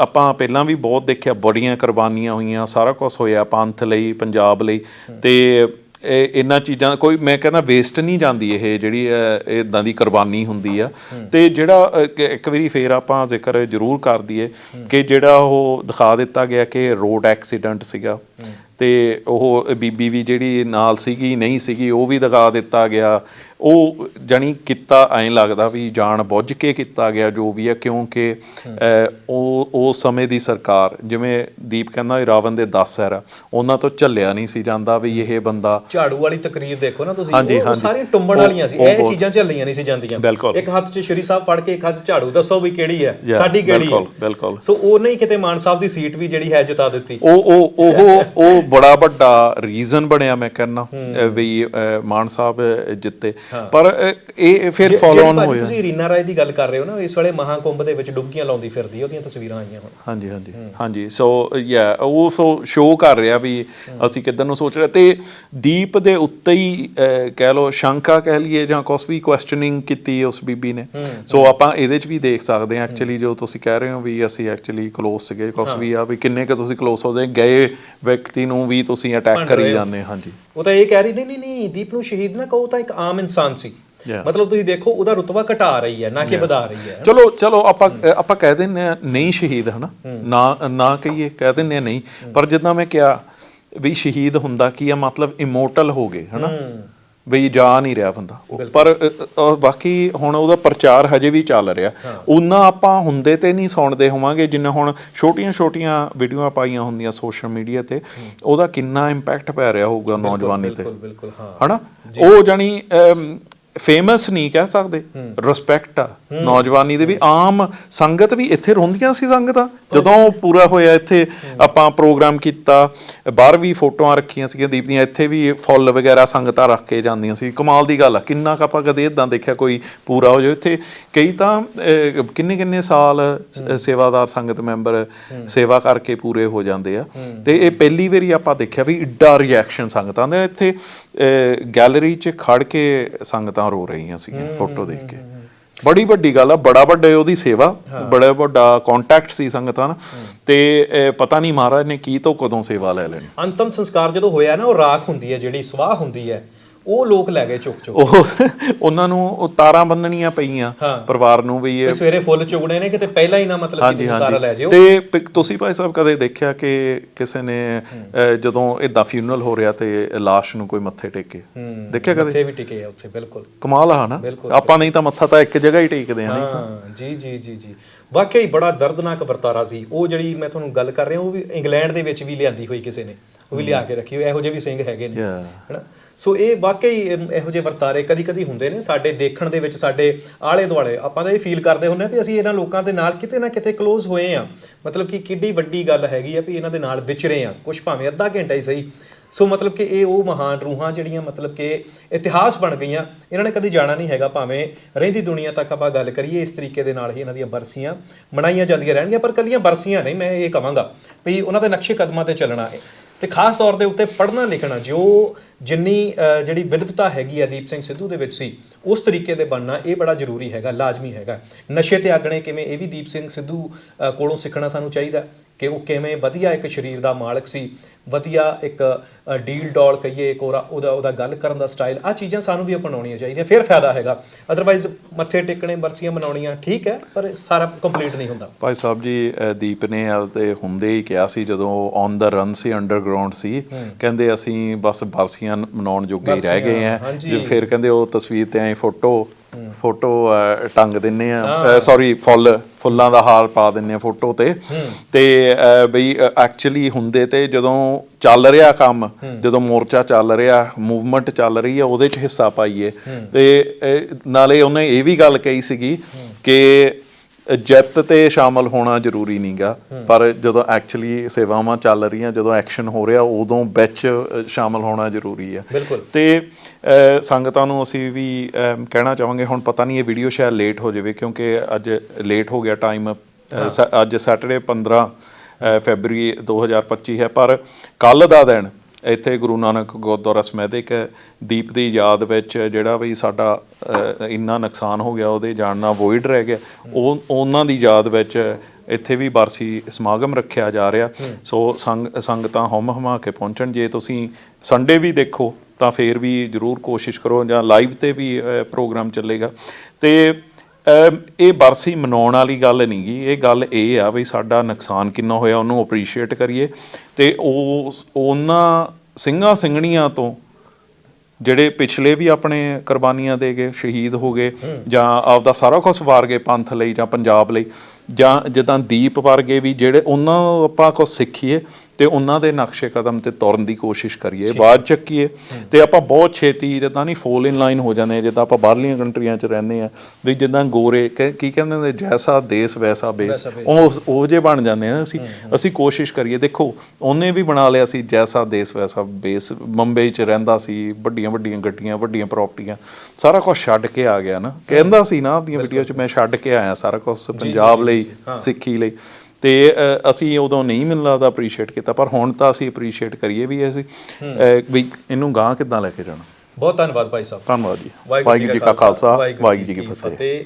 ਆਪਾਂ ਪਹਿਲਾਂ ਵੀ ਬਹੁਤ ਦੇਖਿਆ ਬੜੀਆਂ ਕੁਰਬਾਨੀਆਂ ਹੋਈਆਂ ਸਾਰਾ ਕੁਝ ਹੋਇਆ ਪੰਥ ਲਈ ਪੰਜਾਬ ਲਈ। ਤੇ ਇਹ ਇਹਨਾਂ ਚੀਜ਼ਾਂ ਕੋਈ ਮੈਂ ਕਹਿੰਦਾ ਵੇਸਟ ਨਹੀਂ ਜਾਂਦੀ ਇਹ ਜਿਹੜੀ ਇਦਾਂ ਦੀ ਕੁਰਬਾਨੀ ਹੁੰਦੀ ਆ। ਤੇ ਜਿਹੜਾ ਇੱਕ ਵਾਰੀ ਫੇਰ ਆਪਾਂ ਜ਼ਿਕਰ ਜ਼ਰੂਰ ਕਰ ਦਈਏ ਕਿ ਜਿਹੜਾ ਉਹ ਦਿਖਾ ਦਿੱਤਾ ਗਿਆ ਕਿ ਰੋਡ ਐਕਸੀਡੈਂਟ ਸੀਗਾ। ਤੇ ਉਹ ਬੀਬੀ ਵੀ ਜਿਹੜੀ ਨਾਲ ਸੀਗੀ ਨਹੀਂ ਸੀਗੀ ਉਹ ਵੀ ਦਿਖਾ ਦਿੱਤਾ ਗਿਆ। ਉਹ ਜਾਨੀ ਕੀਤਾ ਐਂ ਲੱਗਦਾ ਵੀ ਜਾਣ ਬੁੱਝ ਕੇ ਕੀਤਾ ਗਿਆ ਜੋ ਵੀ ਹੈ ਕਿਉਂਕਿ ਉਹ ਉਸ ਸਮੇਂ ਦੀ ਸਰਕਾਰ ਜਿਵੇਂ ਦੀਪ ਕਹਿੰਦਾ ਰਾਵਣ ਦੇ 10 ਸੈਰ ਆ ਉਹਨਾਂ ਤੋਂ ਝੱਲਿਆ ਨਹੀਂ ਸੀ ਜਾਂਦਾ ਵੀ ਇਹ ਬੰਦਾ ਝਾੜੂ ਵਾਲੀ ਤਕਰੀਰ ਦੇਖੋ ਨਾ ਤੁਸੀਂ ਉਹ- ਉਹ। ਸਾਰੀਆਂ ਟੁੰਬਣ ਉਹ- ਵਾਲੀਆਂ ਸੀ ਉਹ ਇਹ ਚੀਜ਼ਾਂ ਝੱਲੀਆਂ ਨਹੀਂ ਸੀ ਜਾਂਦੀਆਂ। ਇੱਕ ਹੱਥ 'ਚ ਸ਼੍ਰੀ ਸਾਹਿਬ ਫੜ ਕੇ ਇੱਕ ਹੱਥ 'ਚ ਝਾੜੂ ਦੱਸੋ ਵੀ ਕਿਹੜੀ ਹੈ ਸਾਡੀ ਕਿਹੜੀ ਹੈ ਬਿਲਕੁਲ। ਸੋ ਉਹਨੇ ਹੀ ਕਿਤੇ ਮਾਨ ਸਾਹਿਬ ਦੀ ਸੀਟ ਵੀ ਜਿਹੜੀ ਹੈ ਜਿਤਾ ਦਿੱਤੀ ਉਹ ਉਹ ਉਹ ਉਹ ਬੜਾ ਵੱਡਾ ਰੀਜ਼ਨ ਬਣਿਆ ਮੈਂ ਕਹਿੰਦਾ ਵੀ ਮਾਨ ਸਾਹਿਬ ਜਿੱਤੇ ਪਰ ਇਹ ਫਿਰ ਫਾਲੋ ਆਨ ਹੋਇਆ। ਤੁਸੀਂ ਰੀਨਾ ਰਾਏ ਦੀ ਗੱਲ ਕਰ ਰਹੇ ਹੋ ਨਾ ਇਸ ਵੇਲੇ ਮਹਾਕੁੰਭ ਦੇ ਵਿੱਚ ਡੁੱਬਕੀਆਂ ਲਾਉਂਦੀ ਫਿਰਦੀ ਹੈ ਉਹਦੀਆਂ ਤਸਵੀਰਾਂ ਆਈਆਂ ਹੁਣ। ਹਾਂਜੀ ਹਾਂਜੀ। ਹਾਂਜੀ ਸੋ ਯਾ ਉਹ ਸੋ ਸ਼ੋ ਕਰ ਰਿਹਾ ਵੀ ਅਸੀਂ ਕਿੱਧਰ ਨੂੰ ਸੋਚ ਰਹੇ। ਤੇ ਦੀਪ ਦੇ ਉੱਤੇ ਹੀ ਕਹਿ ਲੋ ਸ਼ੰਕਾ ਕਹਿ ਲਈਏ ਜਾਂ ਕੁਛ ਵੀ ਕੁਐਸਚਨਿੰਗ ਕੀਤੀ ਉਸ ਬੀਬੀ ਨੇ। ਸੋ ਆਪਾਂ ਇਹਦੇ ਚ ਵੀ ਦੇਖ ਸਕਦੇ ਹਾਂ ਐਕਚੁਅਲੀ ਜੋ ਤੁਸੀਂ ਕਹਿ ਰਹੇ ਹੋ ਵੀ ਅਸੀਂ ਐਕਚੁਅਲੀ ਕਲੋਜ਼ ਸੀਗੇ ਕੁਛ ਵੀ ਆ ਵੀ ਕਿੰਨੇ ਕੁ ਤੁਸੀਂ ਕਲੋਜ਼ ਹੋਦੇ ਗਏ ਵਿਅਕਤੀ ਨੂੰ ਵੀ ਤੁਸੀਂ ਅਟੈਕ ਕਰੀ ਜਾਂਦੇ ਹਾਂਜੀ। ਉਹ ਤਾਂ ਇਹ ਕਹਿ ਰਹੀ ਨਹੀਂ ਨਹੀਂ ਨਹੀਂ ਦੀਪ ਨੂੰ ਸ਼ਹੀਦ ਨਾ ਕਹੋ ਤਾਂ ਇੱਕ ਆਮ ਇਨਸਾਨ ਸੀ. ਮਤਲਬ ਤੁਸੀਂ ਦੇਖੋ ਉਹਦਾ ਰੁਤਬਾ ਘਟਾ ਰਹੀ ਹੈ ਨਾ ਕਿ ਵਧਾ ਰਹੀ ਹੈ। ਚਲੋ ਚਲੋ ਆਪਾਂ ਆਪਾਂ ਕਹਿ ਦਿੰਨੇ ਆ ਨਹੀਂ ਸ਼ਹੀਦ ਹਨਾ? ਨਾ ਨਾ ਕਹੀਏ ਕਹਿ ਦਿੰਨੇ ਆ ਨਹੀਂ। ਪਰ ਜਿੱਦਾਂ ਮੈਂ ਕਿਹਾ ਵੀ ਸ਼ਹੀਦ ਹੁੰਦਾ ਕੀ ਆ ਮਤਲਬ ਇਮੋਰਟਲ ਹੋ ਗਏ ਹਨਾ? ਵੀ ਜਾ ਨਹੀਂ ਰਿਹਾ ਬੰਦਾ। ਪਰ ਬਾਕੀ ਹੁਣ ਉਹਦਾ ਪ੍ਰਚਾਰ ਹਜੇ ਵੀ ਚੱਲ ਰਿਹਾ। ਉਹਨਾਂ ਆਪਾਂ ਹੁੰਦੇ ਤੇ ਨਹੀਂ ਸੁਣਦੇ ਹੋਵਾਂਗੇ ਜਿੰਨਾ ਹੁਣ ਛੋਟੀਆਂ-ਛੋਟੀਆਂ ਵੀਡੀਓਆਂ ਪਾਈਆਂ ਹੁੰਦੀਆਂ ਸੋਸ਼ਲ ਮੀਡੀਆ ਤੇ ਉਹਦਾ ਕਿੰਨਾ ਇੰਪੈਕਟ ਪੈ ਰਿਹਾ ਹੋਊਗਾ ਨੌਜਵਾਨੀ ਤੇ। ਬਿਲਕੁਲ ਬਿਲਕੁਲ ਹਾਂ। ਹਨਾ? ਉਹ ਜਾਨੀ ਫੇਮਸ ਨਹੀਂ ਕਹਿ ਸਕਦੇ। ਰਿਸਪੈਕਟ ਆ। ਨੌਜਵਾਨੀ ਦੇ ਵੀ ਆਮ ਸੰਗਤ ਵੀ ਇੱਥੇ ਰੋਂਦੀਆਂ ਸੀ ਸੰਗਤਾਂ। ਜਦੋਂ ਪੂਰਾ ਹੋਇਆ ਇੱਥੇ ਆਪਾਂ ਪ੍ਰੋਗਰਾਮ ਕੀਤਾ ਬਾਹਰ ਵੀ ਫੋਟੋਆਂ ਰੱਖੀਆਂ ਸੀਗੀਆਂ ਦੀਪ ਦੀਆਂ ਇੱਥੇ ਵੀ ਫੁੱਲ ਵਗੈਰਾ ਸੰਗਤਾਂ ਰੱਖ ਕੇ ਜਾਂਦੀਆਂ ਸੀ। ਕਮਾਲ ਦੀ ਗੱਲ ਆ ਕਿੰਨਾ ਕੁ ਆਪਾਂ ਕਦੇ ਇਦਾਂ ਦੇਖਿਆ ਕੋਈ ਪੂਰਾ ਹੋ ਜਾਵੇ। ਇੱਥੇ ਕਈ ਤਾਂ ਕਿੰਨੇ ਕਿੰਨੇ ਸਾਲ ਸੇਵਾਦਾਰ ਸੰਗਤ ਮੈਂਬਰ ਸੇਵਾ ਕਰਕੇ ਪੂਰੇ ਹੋ ਜਾਂਦੇ ਆ। ਤੇ ਇਹ ਪਹਿਲੀ ਵਾਰੀ ਆਪਾਂ ਦੇਖਿਆ ਵੀ ਏਡਾ ਰਿਐਕਸ਼ਨ ਸੰਗਤਾਂ ਦਾ। ਇੱਥੇ ਗੈਲਰੀ 'ਚ ਖੜ ਕੇ ਸੰਗਤਾਂ ਰੋ ਰਹੀਆਂ ਸੀਗੀਆਂ ਫੋਟੋ ਦੇਖ ਕੇ। ਬੜੀ ਵੱਡੀ ਗੱਲ ਆ ਬੜਾ ਵੱਡਾ ਉਹਦੀ ਸੇਵਾ ਬੜਾ ਵੱਡਾ ਕੰਟੈਕਟ ਸੀ ਸੰਗਤਾਂ ਨਾਲ। ਤੇ ਪਤਾ ਨਹੀਂ ਮਹਾਰਾਜ ਨੇ ਕੀ ਤੋਂ ਕਦੋਂ ਸੇਵਾ ਲੈ ਲੈਣੀ। ਅੰਤਮ ਸੰਸਕਾਰ ਜਦੋਂ ਹੋਇਆ ਨਾ ਉਹ ਰਾਖ ਹੁੰਦੀ ਹੈ ਜਿਹੜੀ ਸਵਾਹ ਹੁੰਦੀ ਹੈ। ਉਹ ਲੋਕ ਲੈ ਗਏ ਚੁੱਕ ਚੁੱਕ ਉਹ ਉਹਨਾਂ ਨੂੰ ਉਹ ਤਾਰਾਂ ਬੰਨਣੀਆਂ ਪਈਆਂ। ਪਰਿਵਾਰ ਨੂੰ ਵੀ ਇਹ ਤੇ ਸਵੇਰੇ ਫੁੱਲ ਚੁਗਣੇ ਨੇ ਕਿਤੇ ਪਹਿਲਾਂ ਹੀ ਨਾ ਮਤਲਬ ਕਿ ਤੁਸੀਂ ਸਾਰਾ ਲੈ ਜਿਓ। ਤੇ ਤੁਸੀਂ ਭਾਈ ਸਾਹਿਬ ਕਦੇ ਦੇਖਿਆ ਕਿ ਕਿਸੇ ਨੇ ਜਦੋਂ ਇਦਾਂ ਫਿਊਨਰਲ ਹੋ ਰਿਹਾ ਤੇ ਲਾਸ਼ ਨੂੰ ਕੋਈ ਮੱਥੇ ਟੇਕੇ? ਦੇਖਿਆ ਕਦੇ? ਉੱਥੇ ਵੀ ਟਿਕੇ ਆ ਉੱਥੇ ਬਿਲਕੁਲ। ਕਮਾਲ ਆ ਹਨਾ? ਆਪਾਂ ਨਹੀਂ ਤਾਂ ਮੱਥਾ ਤਾਂ ਇੱਕ ਜਗ੍ਹਾ ਹੀ ਟੇਕਦੇ ਆ ਨਹੀਂ ਹਾਂ ਜੀ ਜੀ ਜੀ ਜੀ। ਵਾਕਈ ਬੜਾ ਦਰਦਨਾਕ ਵਰਤਾਰਾ ਸੀ। ਉਹ ਜਿਹੜੀ ਮੈਂ ਤੁਹਾਨੂੰ ਗੱਲ ਕਰ ਰਿਹਾ ਉਹ ਵੀ ਇੰਗਲੈਂਡ ਦੇ ਵਿੱਚ ਵੀ ਲਿਆਂਦੀ ਹੋਈ ਕਿਸੇ ਨੇ। ਉਹ ਵੀ ਲਿਆ ਕੇ ਰੱਖੀ ਹੋਈ ਇਹੋ ਜਿਹੇ ਵੀ ਸਿੰਘ ਹੈਗੇ ਨੇ. ਹੈਨਾ? ਸੋ ਇਹ ਵਾਕਈ ਇਹੋ ਜਿਹੇ ਵਰਤਾਰੇ ਕਦੀ ਕਦੀ ਹੁੰਦੇ ਨੇ ਸਾਡੇ ਦੇਖਣ ਦੇ ਵਿੱਚ ਸਾਡੇ ਆਲੇ ਦੁਆਲੇ ਆਪਾਂ ਤਾਂ ਇਹ ਫੀਲ ਕਰਦੇ ਆ ਵੀ ਅਸੀਂ ਇਹਨਾਂ ਲੋਕਾਂ ਦੇ ਨਾਲ ਕਿਤੇ ਨਾ ਕਿਤੇ ক্লোਜ਼ ਹੋਏ ਆ ਮਤਲਬ ਕਿ ਕਿੱਡੀ ਵੱਡੀ ਗੱਲ ਹੈਗੀ ਆ ਵੀ ਇਹਨਾਂ ਦੇ ਨਾਲ ਵਿਚਰੇ ਆ ਕੁਝ ਭਾਵੇਂ ਅੱਧਾ ਘੰਟਾ ਹੀ ਸਹੀ। ਸੋ ਮਤਲਬ ਕਿ ਇਹ ਉਹ ਮਹਾਨ ਰੂਹਾਂ ਜਿਹੜੀਆਂ ਮਤਲਬ ਕਿ ਇਤਿਹਾਸ ਬਣ ਗਈਆਂ ਇਹਨਾਂ ਨੇ ਕਦੀ ਜਾਣਾ ਨਹੀਂ ਹੈਗਾ ਭਾਵੇਂ ਰਹਿੰਦੀ ਦੁਨੀਆ ਤੱਕ ਆਪਾਂ ਗੱਲ ਕਰੀਏ ਇਸ ਤਰੀਕੇ ਦੇ ਨਾਲ ਹੀ ਇਹਨਾਂ ਦੀਆਂ ਬਰਸੀਆਂ ਮਨਾਈਆਂ ਜਾਂਦੀਆਂ ਰਹਿਣਗੀਆਂ ਪਰ ਕੱਲੀਆਂ ਬਰਸੀਆਂ ਨਹੀਂ ਮੈਂ ਇਹ ਕਵਾਂਗਾ ਵੀ ਉਹਨਾਂ ਦੇ ਨਕਸ਼ੇ ਕਦਮਾਂ ਤੇ ਚੱਲਣਾ ਹੈ। ਤੇ ਖਾਸ ਤੌਰ ਦੇ ਉੱਤੇ ਪੜ੍ਹਨਾ ਲਿਖਣਾ, ਜੋ ਜਿੰਨੀ ਜਿਹੜੀ ਵਿਦਵਤਾ ਹੈਗੀ ਆ ਦੀਪ ਸਿੰਘ ਸਿੱਧੂ ਦੇ ਵਿੱਚ ਸੀ, ਉਸ ਤਰੀਕੇ ਦੇ ਬਣਨਾ ਇਹ ਬੜਾ ਜ਼ਰੂਰੀ ਹੈਗਾ, ਲਾਜ਼ਮੀ ਹੈਗਾ। ਨਸ਼ੇ ਤੇ ਆਗਣੇ ਕਿਵੇਂ, ਇਹ ਵੀ ਦੀਪ ਸਿੰਘ ਸਿੱਧੂ ਕੋਲੋਂ ਸਿੱਖਣਾ ਸਾਨੂੰ ਚਾਹੀਦਾ। ਕਿ ਉਹ ਕਿਵੇਂ ਵਧੀਆ ਇੱਕ ਸਰੀਰ ਦਾ ਮਾਲਕ ਸੀ ਵਧੀਆ ਇੱਕ ਡੀਲ ਡੋਲ ਕਹੀਏ ਇੱਕ ਉਹਦਾ ਉਹਦਾ ਗੱਲ ਕਰਨ ਦਾ ਸਟਾਈਲ ਆ ਚੀਜ਼ਾਂ ਸਾਨੂੰ ਵੀ ਅਪਣਾਉਣੀਆਂ ਚਾਹੀਦੀਆਂ ਫਿਰ ਫਾਇਦਾ ਹੈਗਾ। ਅਦਰਵਾਈਜ਼ ਮੱਥੇ ਟੇਕਣੇ ਬਰਸੀਆਂ ਮਨਾਉਣੀਆਂ ਠੀਕ ਹੈ ਪਰ ਸਾਰਾ ਕੰਪਲੀਟ ਨਹੀਂ ਹੁੰਦਾ। ਭਾਈ ਸਾਹਿਬ ਜੀ ਦੀਪ ਨੇ ਤੇ ਹੁੰਦੇ ਹੀ ਕਿਹਾ ਸੀ ਜਦੋਂ ਔਨ ਦਾ ਰਨ ਸੀ ਅੰਡਰਗਰਾਉਂਡ ਸੀ ਕਹਿੰਦੇ ਅਸੀਂ ਬਸ ਬਰਸੀਆਂ ਮਨਾਉਣ ਜੋਗੇ ਹੀ ਰਹਿ ਗਏ ਆ। ਫਿਰ ਕਹਿੰਦੇ ਉਹ ਤਸਵੀਰ ਤੇ ਐ ਫੋਟੋ ਫੋਟੋ ਟੰਗ ਦਿੰਨੇ ਆ। ਸੌਰੀ ਫੁੱਲ ਫੁੱਲਾਂ ਦਾ ਹਾਰ ਪਾ ਦਿੰਨੇ ਆ ਫੋਟੋ ਤੇ। ਤੇ ਬਈ ਐਕਚੁਅਲੀ ਹੁੰਦੇ ਤੇ ਜਦੋਂ ਚੱਲ ਰਿਹਾ ਕੰਮ ਜਦੋਂ ਮੋਰਚਾ ਚੱਲ ਰਿਹਾ ਮੂਵਮੈਂਟ ਚੱਲ ਰਹੀ ਆ ਉਹਦੇ ਚ ਹਿੱਸਾ ਪਾਈਏ। ਤੇ ਨਾਲੇ ਉਹਨੇ ਇਹ ਵੀ ਗੱਲ ਕਹੀ ਸੀਗੀ ਕਿ ਜਿੱਤ ਤੇ ਸ਼ਾਮਲ ਹੋਣਾ ਜ਼ਰੂਰੀ ਨਹੀਂਗਾ। ਪਰ ਜਦੋਂ ਐਕਚੁਅਲੀ ਸੇਵਾਵਾਂ ਚੱਲ ਰਹੀਆਂ ਜਦੋਂ ਐਕਸ਼ਨ ਹੋ ਰਿਹਾ ਉਦੋਂ ਵਿੱਚ ਸ਼ਾਮਲ ਹੋਣਾ ਜ਼ਰੂਰੀ ਆ। ਬਿਲਕੁਲ। ਤੇ ਸੰਗਤਾਂ ਨੂੰ ਅਸੀਂ ਵੀ ਕਹਿਣਾ ਚਾਹਾਂਗੇ ਹੁਣ ਪਤਾ ਨਹੀਂ ਇਹ ਵੀਡੀਓ ਸ਼ਾਇਦ ਲੇਟ ਹੋ ਜਾਵੇ ਕਿਉਂਕਿ ਅੱਜ ਲੇਟ ਹੋ ਗਿਆ ਟਾਈਮ ਅੱਜ ਸੈਟਰਡੇ 15 ਅ, ਫੈਬਰੀ 2025 ਹੈ ਪਰ ਕੱਲ ਦਾ ਦਿਨ ਇੱਥੇ ਗੁਰੂ ਨਾਨਕ ਗੁਰਦੁਆਰਾ ਸਮੇਤਿਕ ਦੀਪ ਦੀ ਯਾਦ ਵਿੱਚ ਜਿਹੜਾ ਵੀ ਸਾਡਾ ਇੰਨਾ ਨੁਕਸਾਨ ਹੋ ਗਿਆ ਉਹਦੇ ਜਾਣਨਾ ਵੋਇਡ ਰਹਿ ਗਿਆ। ਉਹ ਉਹਨਾਂ ਦੀ ਯਾਦ ਵਿੱਚ ਇੱਥੇ ਵੀ ਬਰਸੀ ਸਮਾਗਮ ਰੱਖਿਆ ਜਾ ਰਿਹਾ। ਸੋ ਸੰਗ ਸੰਗਤਾਂ ਹਮ ਹਮਾ ਕੇ ਪਹੁੰਚਣ। ਜੇ ਤੁਸੀਂ ਸੰਡੇ ਵੀ ਦੇਖੋ ਤਾਂ ਫੇਰ ਵੀ ਜਰੂਰ ਕੋਸ਼ਿਸ਼ ਕਰੋ ਜਾਂ ਲਾਈਵ ਤੇ ਵੀ ਪ੍ਰੋਗਰਾਮ ਚੱਲੇਗਾ। ਤੇ ਇਹ ਬਰਸੀ ਮਨਾਉਣ ਵਾਲੀ ਗੱਲ ਨਹੀਂ ਗੀ। ਇਹ ਗੱਲ ਇਹ ਆ ਵੀ ਸਾਡਾ ਨੁਕਸਾਨ ਕਿੰਨਾ ਹੋਇਆ ਉਹਨੂੰ ਅਪਰੀਸ਼ੀਏਟ ਕਰੀਏ। ਤੇ ਉਹ ਉਹਨਾਂ ਸਿੰਘਾਂ ਸਿੰਘਣੀਆਂ ਤੋਂ ਜਿਹੜੇ ਪਿਛਲੇ ਵੀ ਆਪਣੇ ਕੁਰਬਾਨੀਆਂ ਦੇ ਗਏ ਸ਼ਹੀਦ ਹੋ ਗਏ ਜਾਂ ਆਪਦਾ ਸਾਰਾ ਕੁਝ ਵਾਰ ਗਏ ਪੰਥ ਲਈ ਜਾਂ ਪੰਜਾਬ ਲਈ ਜਾਂ ਜਿੱਦਾਂ ਦੀਪ ਵਰਗੇ ਵੀ ਜਿਹੜੇ ਉਹਨਾਂ ਤੋਂ ਆਪਾਂ ਕੁਝ ਸਿੱਖੀਏ ਤੇ ਉਹਨਾਂ ਦੇ ਨਕਸ਼ੇ ਕਦਮ ਤੇ ਤੁਰਨ ਦੀ ਕੋਸ਼ਿਸ਼ ਕਰੀਏ ਬਾਅਦ ਚੱਕੀਏ ਤੇ ਆਪਾਂ ਬਹੁਤ ਛੇਤੀ ਜਿੱਦਾਂ ਨਹੀਂ ਫੋਲ ਇਨ ਲਾਈਨ ਹੋ ਜਾਂਦੇ ਜਿੱਦਾਂ ਆਪਾਂ ਬਾਹਰਲੀਆਂ ਕੰਟਰੀਆਂ 'ਚ ਰਹਿੰਦੇ ਆ ਵੀ ਜਿੱਦਾਂ ਗੋਰੇ ਕੀ ਕਹਿੰਦੇ ਨੇ ਜੈਸਾ ਦੇਸ਼ ਵੈਸਾ ਬੇਸ ਉਹ ਉਹ ਜੇ ਬਣ ਜਾਂਦੇ ਆ ਅਸੀਂ ਅਸੀਂ ਕੋਸ਼ਿਸ਼ ਕਰੀਏ। ਦੇਖੋ ਉਹਨੇ ਵੀ ਬਣਾ ਲਿਆ ਸੀ ਜੈਸਾ ਦੇਸ਼ ਵੈਸਾ ਬੇਸ ਬੰਬਈ 'ਚ ਰਹਿੰਦਾ ਸੀ ਵੱਡੀਆਂ ਵੱਡੀਆਂ ਗੱਡੀਆਂ ਵੱਡੀਆਂ ਪ੍ਰਾਪਰਟੀਆਂ ਸਾਰਾ ਕੁਝ ਛੱਡ ਕੇ ਆ ਗਿਆ ਨਾ। ਕਹਿੰਦਾ ਸੀ ਨਾ ਆਪਦੀਆਂ ਵੀਡੀਓ 'ਚ ਮੈਂ ਛੱਡ ਕੇ ਆਇਆ ਸਾਰਾ ਕੁਝ ਪੰਜਾਬ ਲਈ ਸਿੱਖੀ ਲਈ। ਤੇ ਅਸੀਂ ਉਦੋਂ ਨਹੀਂ ਮੈਨੂੰ ਲੱਗਦਾ ਅਪਰੀਸ਼ੀਏਟ ਕੀਤਾ ਪਰ ਹੁਣ ਤਾਂ ਅਸੀਂ ਅਪਰੀਸ਼ੀਏਟ ਕਰੀਏ ਵੀ ਅਸੀਂ ਵੀ ਇਹਨੂੰ ਗਾਂ ਕਿੱਦਾਂ ਲੈ ਕੇ ਜਾਣਾ? ਬਹੁਤ ਧੰਨਵਾਦ ਭਾਈ ਸਾਹਿਬ। ਧੰਨਵਾਦ ਜੀ। ਵਾਹਿਗੁਰੂ ਜੀ ਕਾ ਖਾਲਸਾ ਵਾਹਿਗੁਰੂ ਜੀ ਕੀ ਫਤਿਹ।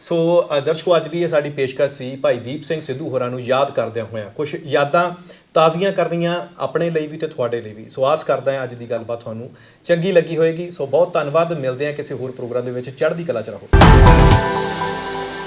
ਸੋ ਦਰਸ਼ਕੋ ਅੱਜ ਦੀ ਇਹ ਸਾਡੀ ਪੇਸ਼ਕਸ਼ ਸੀ ਭਾਈ ਦੀਪ ਸਿੰਘ ਸਿੱਧੂ ਹੋਰਾਂ ਨੂੰ ਯਾਦ ਕਰਦਿਆਂ ਹੋਇਆਂ। ਕੁਝ ਯਾਦਾਂ ਤਾਜ਼ੀਆਂ ਕਰਨੀਆਂ ਆਪਣੇ ਲਈ ਵੀ ਤੇ ਤੁਹਾਡੇ ਲਈ ਵੀ। ਸੋ ਆਸ ਕਰਦਾ ਹਾਂ ਅੱਜ ਦੀ ਗੱਲਬਾਤ ਤੁਹਾਨੂੰ ਚੰਗੀ ਲੱਗੀ ਹੋਏਗੀ। ਸੋ ਬਹੁਤ ਧੰਨਵਾਦ। ਮਿਲਦੇ ਹਾਂ ਕਿਸੇ ਹੋਰ ਪ੍ਰੋਗਰਾਮ ਦੇ ਵਿੱਚ ਚੜ੍ਹਦੀ ਕਲਾ ਚ ਰਹੋ।